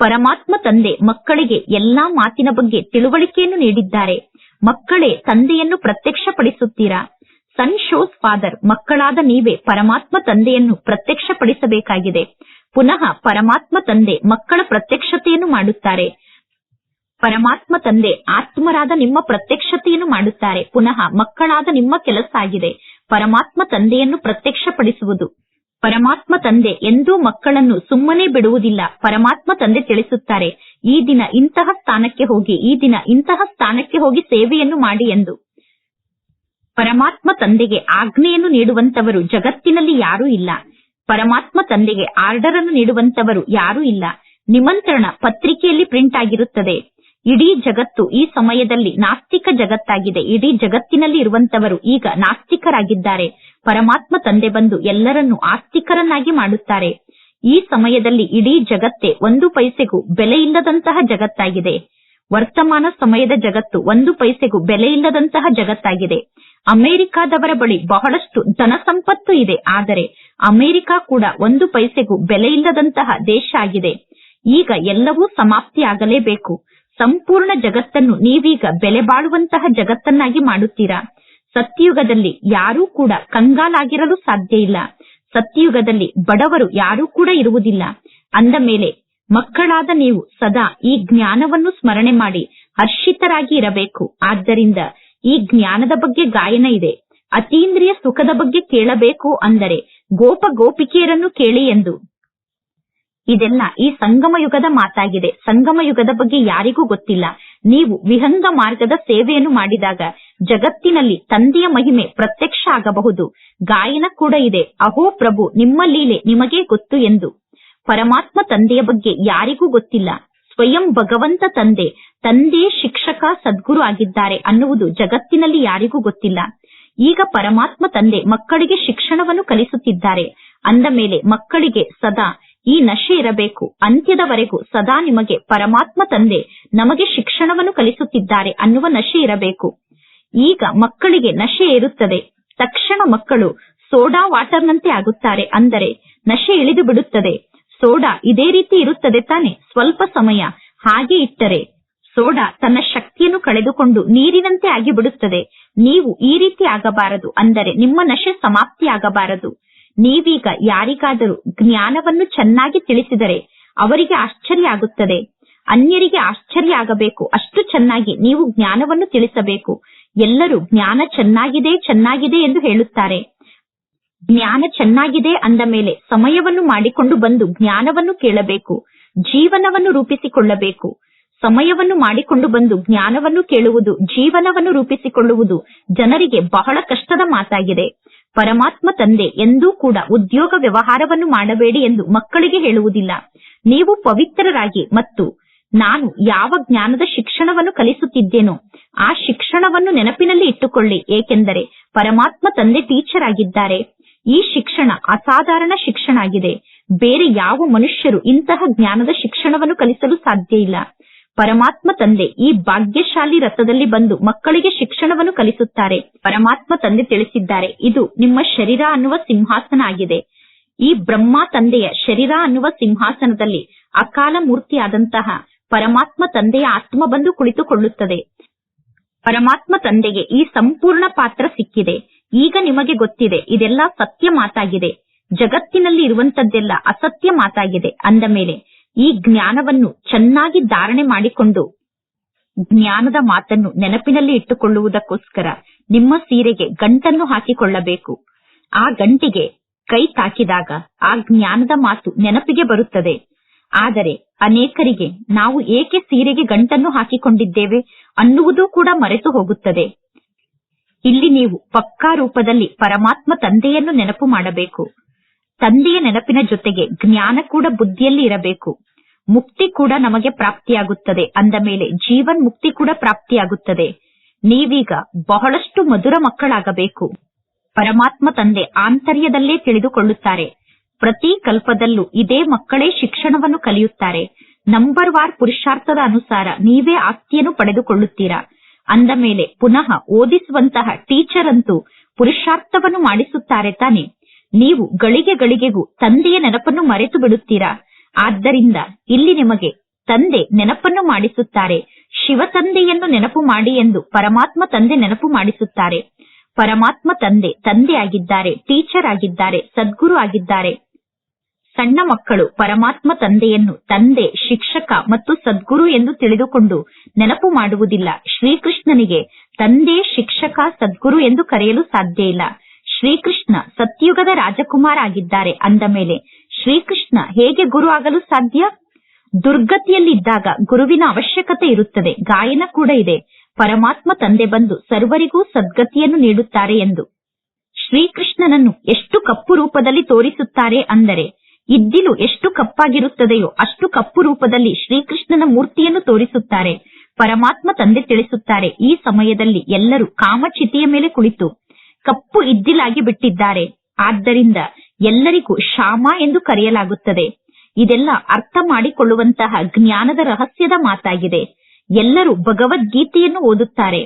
ಪರಮಾತ್ಮ ತಂದೆ ಮಕ್ಕಳಿಗೆ ಎಲ್ಲಾ ಮಾತಿನ ಬಗ್ಗೆ ತಿಳುವಳಿಕೆಯನ್ನು ನೀಡಿದ್ದಾರೆ. ಮಕ್ಕಳೇ ತಂದೆಯನ್ನು ಪ್ರತ್ಯಕ್ಷಪಡಿಸುತ್ತೀರಾ? ಸನ್ ಶೋಸ್ ಫಾದರ್ ಮಕ್ಕಳಾದ ನೀವೇ ಪರಮಾತ್ಮ ತಂದೆಯನ್ನು ಪ್ರತ್ಯಕ್ಷಪಡಿಸಬೇಕಾಗಿದೆ. ಪುನಃ ಪರಮಾತ್ಮ ತಂದೆ ಮಕ್ಕಳ ಪ್ರತ್ಯಕ್ಷತೆಯನ್ನು ಮಾಡುತ್ತಾರೆ. ಪರಮಾತ್ಮ ತಂದೆ ಆತ್ಮರಾದ ನಿಮ್ಮ ಪ್ರತ್ಯಕ್ಷತೆಯನ್ನು ಮಾಡುತ್ತಾರೆ. ಪುನಃ ಮಕ್ಕಳಾದ ನಿಮ್ಮ ಕೆಲಸ ಆಗಿದೆ. ಪರಮಾತ್ಮ ತಂದೆಯನ್ನು ಪ್ರತ್ಯಕ್ಷಪಡಿಸುವುದು. ಪರಮಾತ್ಮ ತಂದೆ ಎಂದೂ ಮಕ್ಕಳನ್ನು ಸುಮ್ಮನೆ ಬಿಡುವುದಿಲ್ಲ. ಪರಮಾತ್ಮ ತಂದೆ ತಿಳಿಸುತ್ತಾರೆ, ಈ ದಿನ ಇಂತಹ ಸ್ಥಾನಕ್ಕೆ ಹೋಗಿ, ಈ ದಿನ ಇಂತಹ ಸ್ಥಾನಕ್ಕೆ ಹೋಗಿ ಸೇವೆಯನ್ನು ಮಾಡಿ ಎಂದು. ಪರಮಾತ್ಮ ತಂದೆಗೆ ಆಜ್ಞೆಯನ್ನು ನೀಡುವಂತವರು ಜಗತ್ತಿನಲ್ಲಿ ಯಾರೂ ಇಲ್ಲ. ಪರಮಾತ್ಮ ತಂದೆಗೆ ಆರ್ಡರ್ ಅನ್ನು ನೀಡುವಂತವರು ಯಾರೂ ಇಲ್ಲ. ನಿಮಂತ್ರಣ ಪತ್ರಿಕೆಯಲ್ಲಿ ಪ್ರಿಂಟ್ ಆಗಿರುತ್ತದೆ. ಇಡೀ ಜಗತ್ತು ಈ ಸಮಯದಲ್ಲಿ ನಾಸ್ತಿಕ ಜಗತ್ತಾಗಿದೆ. ಇಡೀ ಜಗತ್ತಿನಲ್ಲಿ ಇರುವಂತವರು ಈಗ ನಾಸ್ತಿಕರಾಗಿದ್ದಾರೆ. ಪರಮಾತ್ಮ ತಂದೆ ಬಂದು ಎಲ್ಲರನ್ನೂ ಆಸ್ತಿಕರನ್ನಾಗಿ ಮಾಡುತ್ತಾರೆ. ಈ ಸಮಯದಲ್ಲಿ ಇಡೀ ಜಗತ್ತೇ ಒಂದು ಪೈಸೆಗೂ ಬೆಲೆ ಇಲ್ಲದಂತಹ ಜಗತ್ತಾಗಿದೆ. ವರ್ತಮಾನ ಸಮಯದ ಜಗತ್ತು ಒಂದು ಪೈಸೆಗೂ ಬೆಲೆ ಇಲ್ಲದಂತಹ ಜಗತ್ತಾಗಿದೆ. ಅಮೆರಿಕಾದವರ ಬಳಿ ಬಹಳಷ್ಟು ಧನ ಸಂಪತ್ತು ಇದೆ. ಆದರೆ ಅಮೆರಿಕ ಕೂಡ ಒಂದು ಪೈಸೆಗೂ ಬೆಲೆ ಇಲ್ಲದಂತಹ ದೇಶ ಆಗಿದೆ. ಈಗ ಎಲ್ಲವೂ ಸಮಾಪ್ತಿಯಾಗಲೇಬೇಕು. ಸಂಪೂರ್ಣ ಜಗತ್ತನ್ನು ನೀವೀಗ ಬೆಲೆ ಬಾಳುವಂತಹ ಜಗತ್ತನ್ನಾಗಿ ಮಾಡುತ್ತೀರಾ? ಸತ್ಯಯುಗದಲ್ಲಿ ಯಾರೂ ಕೂಡ ಕಂಗಾಲಾಗಿರಲು ಸಾಧ್ಯ ಇಲ್ಲ. ಸತ್ಯಯುಗದಲ್ಲಿ ಬಡವರು ಯಾರೂ ಕೂಡ ಇರುವುದಿಲ್ಲ. ಅಂದ ಮೇಲೆ, ಮಕ್ಕಳಾದ ನೀವು ಸದಾ ಈ ಜ್ಞಾನವನ್ನು ಸ್ಮರಣೆ ಮಾಡಿ ಹರ್ಷಿತರಾಗಿ ಇರಬೇಕು. ಆದ್ದರಿಂದ ಈ ಜ್ಞಾನದ ಬಗ್ಗೆ ಗಾಯನ ಇದೆ. ಅತೀಂದ್ರಿಯ ಸುಖದ ಬಗ್ಗೆ ಕೇಳಬೇಕು ಅಂದರೆ ಗೋಪ ಗೋಪಿಕೆಯರನ್ನು ಕೇಳಿ ಎಂದು. ಇದೆಲ್ಲ ಈ ಸಂಗಮ ಯುಗದ ಮಾತಾಗಿದೆ. ಸಂಗಮ ಯುಗದ ಬಗ್ಗೆ ಯಾರಿಗೂ ಗೊತ್ತಿಲ್ಲ. ನೀವು ವಿಹಂಗ ಮಾರ್ಗದ ಸೇವೆಯನ್ನು ಮಾಡಿದಾಗ ಜಗತ್ತಿನಲ್ಲಿ ತಂದೆಯ ಮಹಿಮೆ ಪ್ರತ್ಯಕ್ಷ ಆಗಬಹುದು. ಗಾಯನ ಕೂಡ ಇದೆ. ಅಹೋ ಪ್ರಭು, ನಿಮ್ಮ ಲೀಲೆ ನಿಮಗೇ ಗೊತ್ತು ಎಂದು. ಪರಮಾತ್ಮ ತಂದೆಯ ಬಗ್ಗೆ ಯಾರಿಗೂ ಗೊತ್ತಿಲ್ಲ. ಸ್ವಯಂ ಭಗವಂತ ತಂದೆ ತಂದೆ ಶಿಕ್ಷಕ, ಸದ್ಗುರು ಆಗಿದ್ದಾರೆ ಅನ್ನುವುದು ಜಗತ್ತಿನಲ್ಲಿ ಯಾರಿಗೂ ಗೊತ್ತಿಲ್ಲ. ಈಗ ಪರಮಾತ್ಮ ತಂದೆ ಮಕ್ಕಳಿಗೆ ಶಿಕ್ಷಣವನ್ನು ಕಲಿಸುತ್ತಿದ್ದಾರೆ. ಅಂದ ಮೇಲೆ ಮಕ್ಕಳಿಗೆ ಸದಾ ಈ ನಶೆ ಇರಬೇಕು. ಅಂತ್ಯದವರೆಗೂ ಸದಾ ನಿಮಗೆ ಪರಮಾತ್ಮ ತಂದೆ ನಮಗೆ ಶಿಕ್ಷಣವನ್ನು ಕಲಿಸುತ್ತಿದ್ದಾರೆ ಅನ್ನುವ ನಶೆ ಇರಬೇಕು. ಈಗ ಮಕ್ಕಳಿಗೆ ನಶೆ ಇರುತ್ತದೆ ತಕ್ಷಣ ಮಕ್ಕಳು ಸೋಡಾ ವಾಟರ್ನಂತೆ ಆಗುತ್ತಾರೆ. ಅಂದರೆ ನಶೆ ಇಳಿದು ಬಿಡುತ್ತದೆ. ಸೋಡಾ ಇದೇ ರೀತಿ ಇರುತ್ತದೆ ತಾನೆ. ಸ್ವಲ್ಪ ಸಮಯ ಹಾಗೆ ಇಟ್ಟರೆ ಸೋಡಾ ತನ್ನ ಶಕ್ತಿಯನ್ನು ಕಳೆದುಕೊಂಡು ನೀರಿನಂತೆ ಆಗಿಬಿಡುತ್ತದೆ. ನೀವು ಈ ರೀತಿ ಆಗಬಾರದು. ಅಂದರೆ ನಿಮ್ಮ ನಶೆ ಸಮಾಪ್ತಿಯಾಗಬಾರದು. ನೀವೀಗ ಯಾರಿಗಾದರೂ ಜ್ಞಾನವನ್ನು ಚೆನ್ನಾಗಿ ತಿಳಿಸಿದರೆ ಅವರಿಗೆ ಆಶ್ಚರ್ಯ ಆಗುತ್ತದೆ. ಅನ್ಯರಿಗೆ ಆಶ್ಚರ್ಯ ಆಗಬೇಕು. ಅಷ್ಟು ಚೆನ್ನಾಗಿ ನೀವು ಜ್ಞಾನವನ್ನು ತಿಳಿಸಬೇಕು. ಎಲ್ಲರೂ ಜ್ಞಾನ ಚೆನ್ನಾಗಿದೆ ಚೆನ್ನಾಗಿದೆ ಎಂದು ಹೇಳುತ್ತಾರೆ. ಜ್ಞಾನ ಚೆನ್ನಾಗಿದೆ ಅಂದ ಮೇಲೆ ಸಮಯವನ್ನು ಮಾಡಿಕೊಂಡು ಬಂದು ಜ್ಞಾನವನ್ನು ಕೇಳಬೇಕು. ಜೀವನವನ್ನು ರೂಪಿಸಿಕೊಳ್ಳಬೇಕು. ಸಮಯವನ್ನು ಮಾಡಿಕೊಂಡು ಬಂದು ಜ್ಞಾನವನ್ನು ಕೇಳುವುದು, ಜೀವನವನ್ನು ರೂಪಿಸಿಕೊಳ್ಳುವುದು ಜನರಿಗೆ ಬಹಳ ಕಷ್ಟದ ಮಾತಾಗಿದೆ. ಪರಮಾತ್ಮ ತಂದೆ ಎಂದೂ ಕೂಡ ಉದ್ಯೋಗ ವ್ಯವಹಾರವನ್ನು ಮಾಡಬೇಡಿ ಎಂದು ಮಕ್ಕಳಿಗೆ ಹೇಳುವುದಿಲ್ಲ. ನೀವು ಪವಿತ್ರರಾಗಿ ಮತ್ತು ನಾನು ಯಾವ ಜ್ಞಾನದ ಶಿಕ್ಷಣವನ್ನು ಕಲಿಸುತ್ತಿದ್ದೇನೋ ಆ ಶಿಕ್ಷಣವನ್ನು ನೆನಪಿನಲ್ಲಿ ಇಟ್ಟುಕೊಳ್ಳಿ. ಏಕೆಂದರೆ ಪರಮಾತ್ಮ ತಂದೆ ಟೀಚರ್ ಆಗಿದ್ದಾರೆ ಈ ಶಿಕ್ಷಣ ಅಸಾಧಾರಣ ಶಿಕ್ಷಣ ಆಗಿದೆ ಬೇರೆ ಯಾವ ಮನುಷ್ಯರು ಇಂತಹ ಜ್ಞಾನದ ಶಿಕ್ಷಣವನ್ನು ಕಲಿಸಲು ಸಾಧ್ಯ ಇಲ್ಲ. ಪರಮಾತ್ಮ ತಂದೆ ಈ ಭಾಗ್ಯಶಾಲಿ ರಥದಲ್ಲಿ ಬಂದು ಮಕ್ಕಳಿಗೆ ಶಿಕ್ಷಣವನ್ನು ಕಲಿಸುತ್ತಾರೆ. ಪರಮಾತ್ಮ ತಂದೆ ತಿಳಿಸಿದ್ದಾರೆ, ಇದು ನಿಮ್ಮ ಶರೀರ ಅನ್ನುವ ಸಿಂಹಾಸನ ಆಗಿದೆ. ಈ ಬ್ರಹ್ಮ ತಂದೆಯ ಶರೀರ ಅನ್ನುವ ಸಿಂಹಾಸನದಲ್ಲಿ ಅಕಾಲ ಮೂರ್ತಿಯಾದಂತಹ ಪರಮಾತ್ಮ ತಂದೆಯ ಆತ್ಮ ಬಂದು ಕುಳಿತುಕೊಳ್ಳುತ್ತದೆ. ಪರಮಾತ್ಮ ತಂದೆಗೆ ಈ ಸಂಪೂರ್ಣ ಪಾತ್ರ ಸಿಕ್ಕಿದೆ. ಈಗ ನಿಮಗೆ ಗೊತ್ತಿದೆ, ಇದೆಲ್ಲ ಸತ್ಯ ಮಾತಾಗಿದೆ. ಜಗತ್ತಿನಲ್ಲಿ ಇರುವಂತದ್ದೆಲ್ಲ ಅಸತ್ಯ ಮಾತಾಗಿದೆ. ಅಂದ ಮೇಲೆ ಈ ಜ್ಞಾನವನ್ನು ಚೆನ್ನಾಗಿ ಧಾರಣೆ ಮಾಡಿಕೊಂಡು ಜ್ಞಾನದ ಮಾತನ್ನು ನೆನಪಿನಲ್ಲಿ ಇಟ್ಟುಕೊಳ್ಳುವುದಕ್ಕೋಸ್ಕರ ನಿಮ್ಮ ಸೀರೆಗೆ ಗಂಟನ್ನು ಹಾಕಿಕೊಳ್ಳಬೇಕು. ಆ ಗಂಟಿಗೆ ಕೈ ತಾಕಿದಾಗ ಆ ಜ್ಞಾನದ ಮಾತು ನೆನಪಿಗೆ ಬರುತ್ತದೆ. ಆದರೆ ಅನೇಕರಿಗೆ ನಾವು ಏಕೆ ಸೀರೆಗೆ ಗಂಟನ್ನು ಹಾಕಿಕೊಂಡಿದ್ದೇವೆ ಅನ್ನುವುದು ಕೂಡ ಮರೆತು ಹೋಗುತ್ತದೆ. ಇಲ್ಲಿ ನೀವು ಪಕ್ಕಾ ರೂಪದಲ್ಲಿ ಪರಮಾತ್ಮ ತಂದೆಯನ್ನು ನೆನಪು ಮಾಡಬೇಕು. ತಂದೆಯ ನೆನಪಿನ ಜೊತೆಗೆ ಜ್ಞಾನ ಕೂಡ ಬುದ್ಧಿಯಲ್ಲಿ ಇರಬೇಕು. ಮುಕ್ತಿ ಕೂಡ ನಮಗೆ ಪ್ರಾಪ್ತಿಯಾಗುತ್ತದೆ. ಅಂದ ಮೇಲೆ ಜೀವನ್ ಮುಕ್ತಿ ಕೂಡ ಪ್ರಾಪ್ತಿಯಾಗುತ್ತದೆ. ನೀವೀಗ ಬಹಳಷ್ಟು ಮಧುರ ಮಕ್ಕಳಾಗಬೇಕು. ಪರಮಾತ್ಮ ತಂದೆ ಆಂತರ್ಯದಲ್ಲೇ ತಿಳಿದುಕೊಳ್ಳುತ್ತಾರೆ. ಪ್ರತಿ ಕಲ್ಪದಲ್ಲೂ ಇದೇ ಮಕ್ಕಳೇ ಶಿಕ್ಷಣವನ್ನು ಕಲಿಯುತ್ತಾರೆ. ನಂಬರ್ ವಾರ್ ಪುರುಷಾರ್ಥದ ಅನುಸಾರ ನೀವೇ ಆಸ್ತಿಯನ್ನು ಪಡೆದುಕೊಳ್ಳುತ್ತೀರಾ? ಅಂದ ಮೇಲೆ ಪುನಃ ಓದಿಸುವಂತಹ ಟೀಚರ್ ಅಂತೂ ಪುರುಷಾರ್ಥವನ್ನು ಮಾಡಿಸುತ್ತಾರೆ ತಾನೆ. ನೀವು ಗಳಿಗೆ ಗಳಿಗೆಗೂ ತಂದೆಯ ನೆನಪನ್ನು ಮರೆತು ಬಿಡುತ್ತೀರಾ? ಆದ್ದರಿಂದ ಇಲ್ಲಿ ನಿಮಗೆ ತಂದೆ ನೆನಪನ್ನು ಮಾಡಿಸುತ್ತಾರೆ. ಶಿವ ತಂದೆಯನ್ನು ನೆನಪು ಮಾಡಿ ಎಂದು ಪರಮಾತ್ಮ ತಂದೆ ನೆನಪು ಮಾಡಿಸುತ್ತಾರೆ. ಪರಮಾತ್ಮ ತಂದೆ ತಂದೆ ಆಗಿದ್ದಾರೆ, ಟೀಚರ್ ಆಗಿದ್ದಾರೆ, ಸದ್ಗುರು ಆಗಿದ್ದಾರೆ. ಸಣ್ಣ ಮಕ್ಕಳು ಪರಮಾತ್ಮ ತಂದೆಯನ್ನು ತಂದೆ, ಶಿಕ್ಷಕ ಮತ್ತು ಸದ್ಗುರು ಎಂದು ತಿಳಿದುಕೊಂಡು ನೆನಪು ಮಾಡುವುದಿಲ್ಲ. ಶ್ರೀಕೃಷ್ಣನಿಗೆ ತಂದೆ, ಶಿಕ್ಷಕ, ಸದ್ಗುರು ಎಂದು ಕರೆಯಲು ಸಾಧ್ಯ ಇಲ್ಲ. ಶ್ರೀಕೃಷ್ಣ ಸತ್ಯುಗದ ರಾಜಕುಮಾರ ಆಗಿದ್ದಾರೆ ಅಂದ ಮೇಲೆ ಶ್ರೀಕೃಷ್ಣ ಹೇಗೆ ಗುರು ಆಗಲು ಸಾಧ್ಯ? ದುರ್ಗತಿಯಲ್ಲಿದ್ದಾಗ ಗುರುವಿನ ಅವಶ್ಯಕತೆ ಇರುತ್ತದೆ, ಗಾಯನ ಕೂಡ ಇದೆ. ಪರಮಾತ್ಮ ತಂದೆ ಬಂದು ಸರ್ವರಿಗೂ ಸದ್ಗತಿಯನ್ನು ನೀಡುತ್ತಾರೆ ಎಂದು. ಶ್ರೀಕೃಷ್ಣನನ್ನು ಎಷ್ಟು ಕಪ್ಪು ರೂಪದಲ್ಲಿ ತೋರಿಸುತ್ತಾರೆ ಅಂದರೆ, ಇದ್ದಿಲು ಎಷ್ಟು ಕಪ್ಪಾಗಿರುತ್ತದೆಯೋ ಅಷ್ಟು ಕಪ್ಪು ರೂಪದಲ್ಲಿ ಶ್ರೀಕೃಷ್ಣನ ಮೂರ್ತಿಯನ್ನು ತೋರಿಸುತ್ತಾರೆ. ಪರಮಾತ್ಮ ತಂದೆ ತಿಳಿಸುತ್ತಾರೆ, ಈ ಸಮಯದಲ್ಲಿ ಎಲ್ಲರೂ ಕಾಮಚಿತಿಯ ಮೇಲೆ ಕುಳಿತು ಕಪ್ಪು ಇದ್ದಿಲಾಗಿ ಬಿಟ್ಟಿದ್ದಾರೆ. ಆದ್ದರಿಂದ ಎಲ್ಲರಿಗೂ ಶಾಮ ಎಂದು ಕರೆಯಲಾಗುತ್ತದೆ. ಇದೆಲ್ಲ ಅರ್ಥ ಮಾಡಿಕೊಳ್ಳುವಂತಹ ಜ್ಞಾನದ ರಹಸ್ಯದ ಮಾತಾಗಿದೆ. ಎಲ್ಲರೂ ಭಗವದ್ಗೀತೆಯನ್ನು ಓದುತ್ತಾರೆ.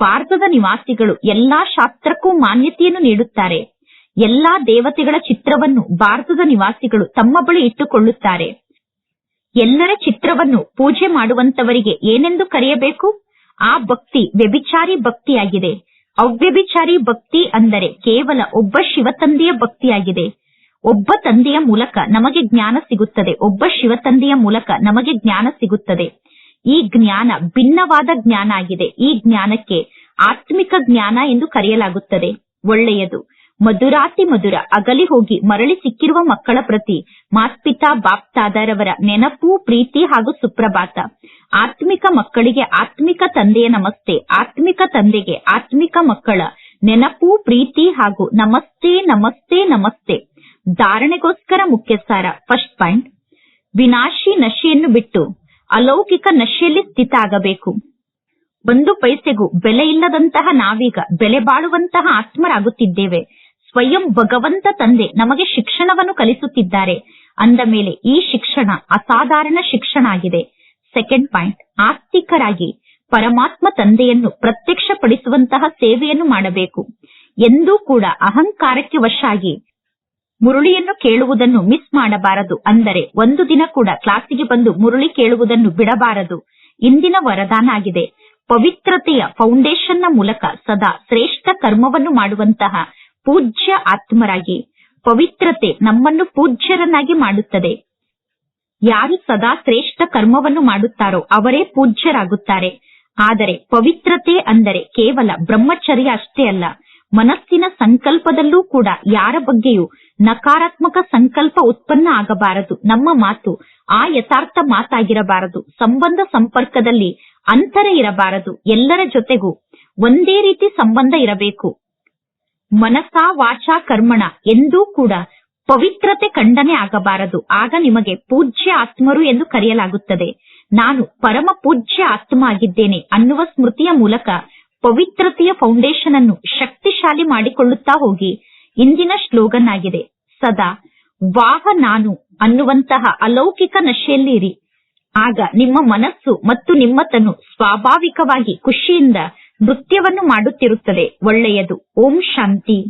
ಭಾರತದ ನಿವಾಸಿಗಳು ಎಲ್ಲಾ ಶಾಸ್ತ್ರಕ್ಕೂ ಮಾನ್ಯತೆಯನ್ನು ನೀಡುತ್ತಾರೆ. ಎಲ್ಲಾ ದೇವತೆಗಳ ಚಿತ್ರವನ್ನು ಭಾರತದ ನಿವಾಸಿಗಳು ತಮ್ಮ ಬಳಿ ಇಟ್ಟುಕೊಳ್ಳುತ್ತಾರೆ. ಎಲ್ಲರ ಚಿತ್ರವನ್ನು ಪೂಜೆ ಮಾಡುವಂತವರಿಗೆ ಏನೆಂದು ಕರೆಯಬೇಕು? ಆ ಭಕ್ತಿ ವ್ಯಭಿಚಾರಿ ಭಕ್ತಿಯಾಗಿದೆ. ಅವ್ಯಭಿಚಾರಿ ಭಕ್ತಿ ಅಂದರೆ ಕೇವಲ ಒಬ್ಬ ಶಿವತಂದೆಯ ಭಕ್ತಿಯಾಗಿದೆ. ಒಬ್ಬ ತಂದೆಯ ಮೂಲಕ ನಮಗೆ ಜ್ಞಾನ ಸಿಗುತ್ತದೆ. ಒಬ್ಬ ಶಿವತಂದೆಯ ಮೂಲಕ ನಮಗೆ ಜ್ಞಾನ ಸಿಗುತ್ತದೆ. ಈ ಜ್ಞಾನ ಭಿನ್ನವಾದ ಜ್ಞಾನ ಆಗಿದೆ. ಈ ಜ್ಞಾನಕ್ಕೆ ಆತ್ಮಿಕ ಜ್ಞಾನ ಎಂದು ಕರೆಯಲಾಗುತ್ತದೆ. ಒಳ್ಳೆಯದು. ಮಧುರಾತಿ ಮಧುರ ಅಗಲಿ ಹೋಗಿ ಮರಳಿ ಸಿಕ್ಕಿರುವ ಮಕ್ಕಳ ಪ್ರತಿ ಮಾತ್ಪಿತಾ ಬಾಪ್ತಾದರವರ ನೆನಪು, ಪ್ರೀತಿ ಹಾಗೂ ಸುಪ್ರಭಾತ. ಆತ್ಮಿಕ ಮಕ್ಕಳಿಗೆ ಆತ್ಮಿಕ ತಂದೆಯ ನಮಸ್ತೆ, ಆತ್ಮಿಕ ತಂದೆಗೆ ಆತ್ಮಿಕ ಮಕ್ಕಳ ನೆನಪು, ಪ್ರೀತಿ ಹಾಗೂ ನಮಸ್ತೆ ನಮಸ್ತೆ ನಮಸ್ತೆ. ಧಾರಣೆಗೋಸ್ಕರ ಮುಖ್ಯ ಸಾರ ಫಸ್ಟ್ ಪಾಯಿಂಟ್. ವಿನಾಶಿ ನಶೆಯನ್ನು ಬಿಟ್ಟು ಅಲೌಕಿಕ ನಶೆಯಲ್ಲಿ ಸ್ಥಿತ ಆಗಬೇಕು ಒಂದು ಪೈಸೆಗೂ ಬೆಲೆ ಇಲ್ಲದಂತಹ ನಾವೀಗ ಬೆಲೆ ಬಾಳುವಂತಹ ಆತ್ಮರಾಗುತ್ತಿದ್ದೇವೆ. ಸ್ವಯಂ ಭಗವಂತ ತಂದೆ ನಮಗೆ ಶಿಕ್ಷಣವನ್ನು ಕಲಿಸುತ್ತಿದ್ದಾರೆ. ಅಂದ ಮೇಲೆ ಈ ಶಿಕ್ಷಣ ಅಸಾಧಾರಣ ಶಿಕ್ಷಣ ಆಗಿದೆ. ಸೆಕೆಂಡ್ ಪಾಯಿಂಟ್ ಆಸ್ತಿಕರಾಗಿ ಪರಮಾತ್ಮ ತಂದೆಯನ್ನು ಪ್ರತ್ಯಕ್ಷಪಡಿಸುವಂತಹ ಸೇವೆಯನ್ನು ಮಾಡಬೇಕು. ಎಂದೂ ಕೂಡ ಅಹಂಕಾರಕ್ಕೆ ವಶಾಗಿ ಮುರುಳಿಯನ್ನು ಕೇಳುವುದನ್ನು ಮಿಸ್ ಮಾಡಬಾರದು. ಅಂದರೆ ಒಂದು ದಿನ ಕೂಡ ಕ್ಲಾಸಿಗೆ ಬಂದು ಮುರುಳಿ ಕೇಳುವುದನ್ನು ಬಿಡಬಾರದು. ಇಂದಿನ ವರದಾನ ಆಗಿದೆ. ಪವಿತ್ರತೆಯ ಫೌಂಡೇಶನ್ನ ಮೂಲಕ ಸದಾ ಶ್ರೇಷ್ಠ ಕರ್ಮವನ್ನು ಮಾಡುವಂತಹ ಪೂಜ್ಯ ಆತ್ಮರಾಗಿ. ಪವಿತ್ರತೆ ನಮ್ಮನ್ನು ಪೂಜ್ಯರನ್ನಾಗಿ ಮಾಡುತ್ತದೆ. ಯಾರು ಸದಾ ಶ್ರೇಷ್ಠ ಕರ್ಮವನ್ನು ಮಾಡುತ್ತಾರೋ ಅವರೇ ಪೂಜ್ಯರಾಗುತ್ತಾರೆ. ಆದರೆ ಪವಿತ್ರತೆ ಅಂದರೆ ಕೇವಲ ಬ್ರಹ್ಮಚರ್ಯ ಅಷ್ಟೇ ಅಲ್ಲ, ಮನಸ್ಸಿನ ಸಂಕಲ್ಪದಲ್ಲೂ ಕೂಡ ಯಾರ ಬಗ್ಗೆಯೂ ನಕಾರಾತ್ಮಕ ಸಂಕಲ್ಪ ಉತ್ಪನ್ನ ಆಗಬಾರದು. ನಮ್ಮ ಮಾತು ಆ ಯಥಾರ್ಥ ಮಾತಾಗಿರಬಾರದು. ಸಂಬಂಧ ಸಂಪರ್ಕದಲ್ಲಿ ಅಂತರ ಇರಬಾರದು. ಎಲ್ಲರ ಜೊತೆಗೂ ಒಂದೇ ರೀತಿ ಸಂಬಂಧ ಇರಬೇಕು. ಮನಸಾ ವಾಚಾ ಕರ್ಮಣ ಎಂದೂ ಕೂಡ ಪವಿತ್ರತೆ ಖಂಡನೆ ಆಗಬಾರದು. ಆಗ ನಿಮಗೆ ಪೂಜ್ಯ ಆತ್ಮರು ಎಂದು ಕರೆಯಲಾಗುತ್ತದೆ. ನಾನು ಪರಮ ಪೂಜ್ಯ ಆತ್ಮ ಆಗಿದ್ದೇನೆ ಅನ್ನುವ ಸ್ಮೃತಿಯ ಮೂಲಕ ಪವಿತ್ರತೆಯ ಫೌಂಡೇಶನ್ ಅನ್ನು ಶಕ್ತಿಶಾಲಿ ಮಾಡಿಕೊಳ್ಳುತ್ತಾ ಹೋಗಿ. ಇಂದಿನ ಸ್ಲೋಗನ್ ಆಗಿದೆ ಸದಾ ವಾಹ ನಾನು ಅನ್ನುವಂತಹ ಅಲೌಕಿಕ ನಶೆಯಲ್ಲಿರಿ. ಆಗ ನಿಮ್ಮ ಮನಸ್ಸು ಮತ್ತು ನಿಮ್ಮ ತನು ಸ್ವಾಭಾವಿಕವಾಗಿ ಖುಷಿಯಿಂದ ನೃತ್ಯವನ್ನು ಮಾಡುತ್ತಿರುತ್ತದೆ. ಒಳ್ಳೆಯದು. ಓಂ ಶಾಂತಿ.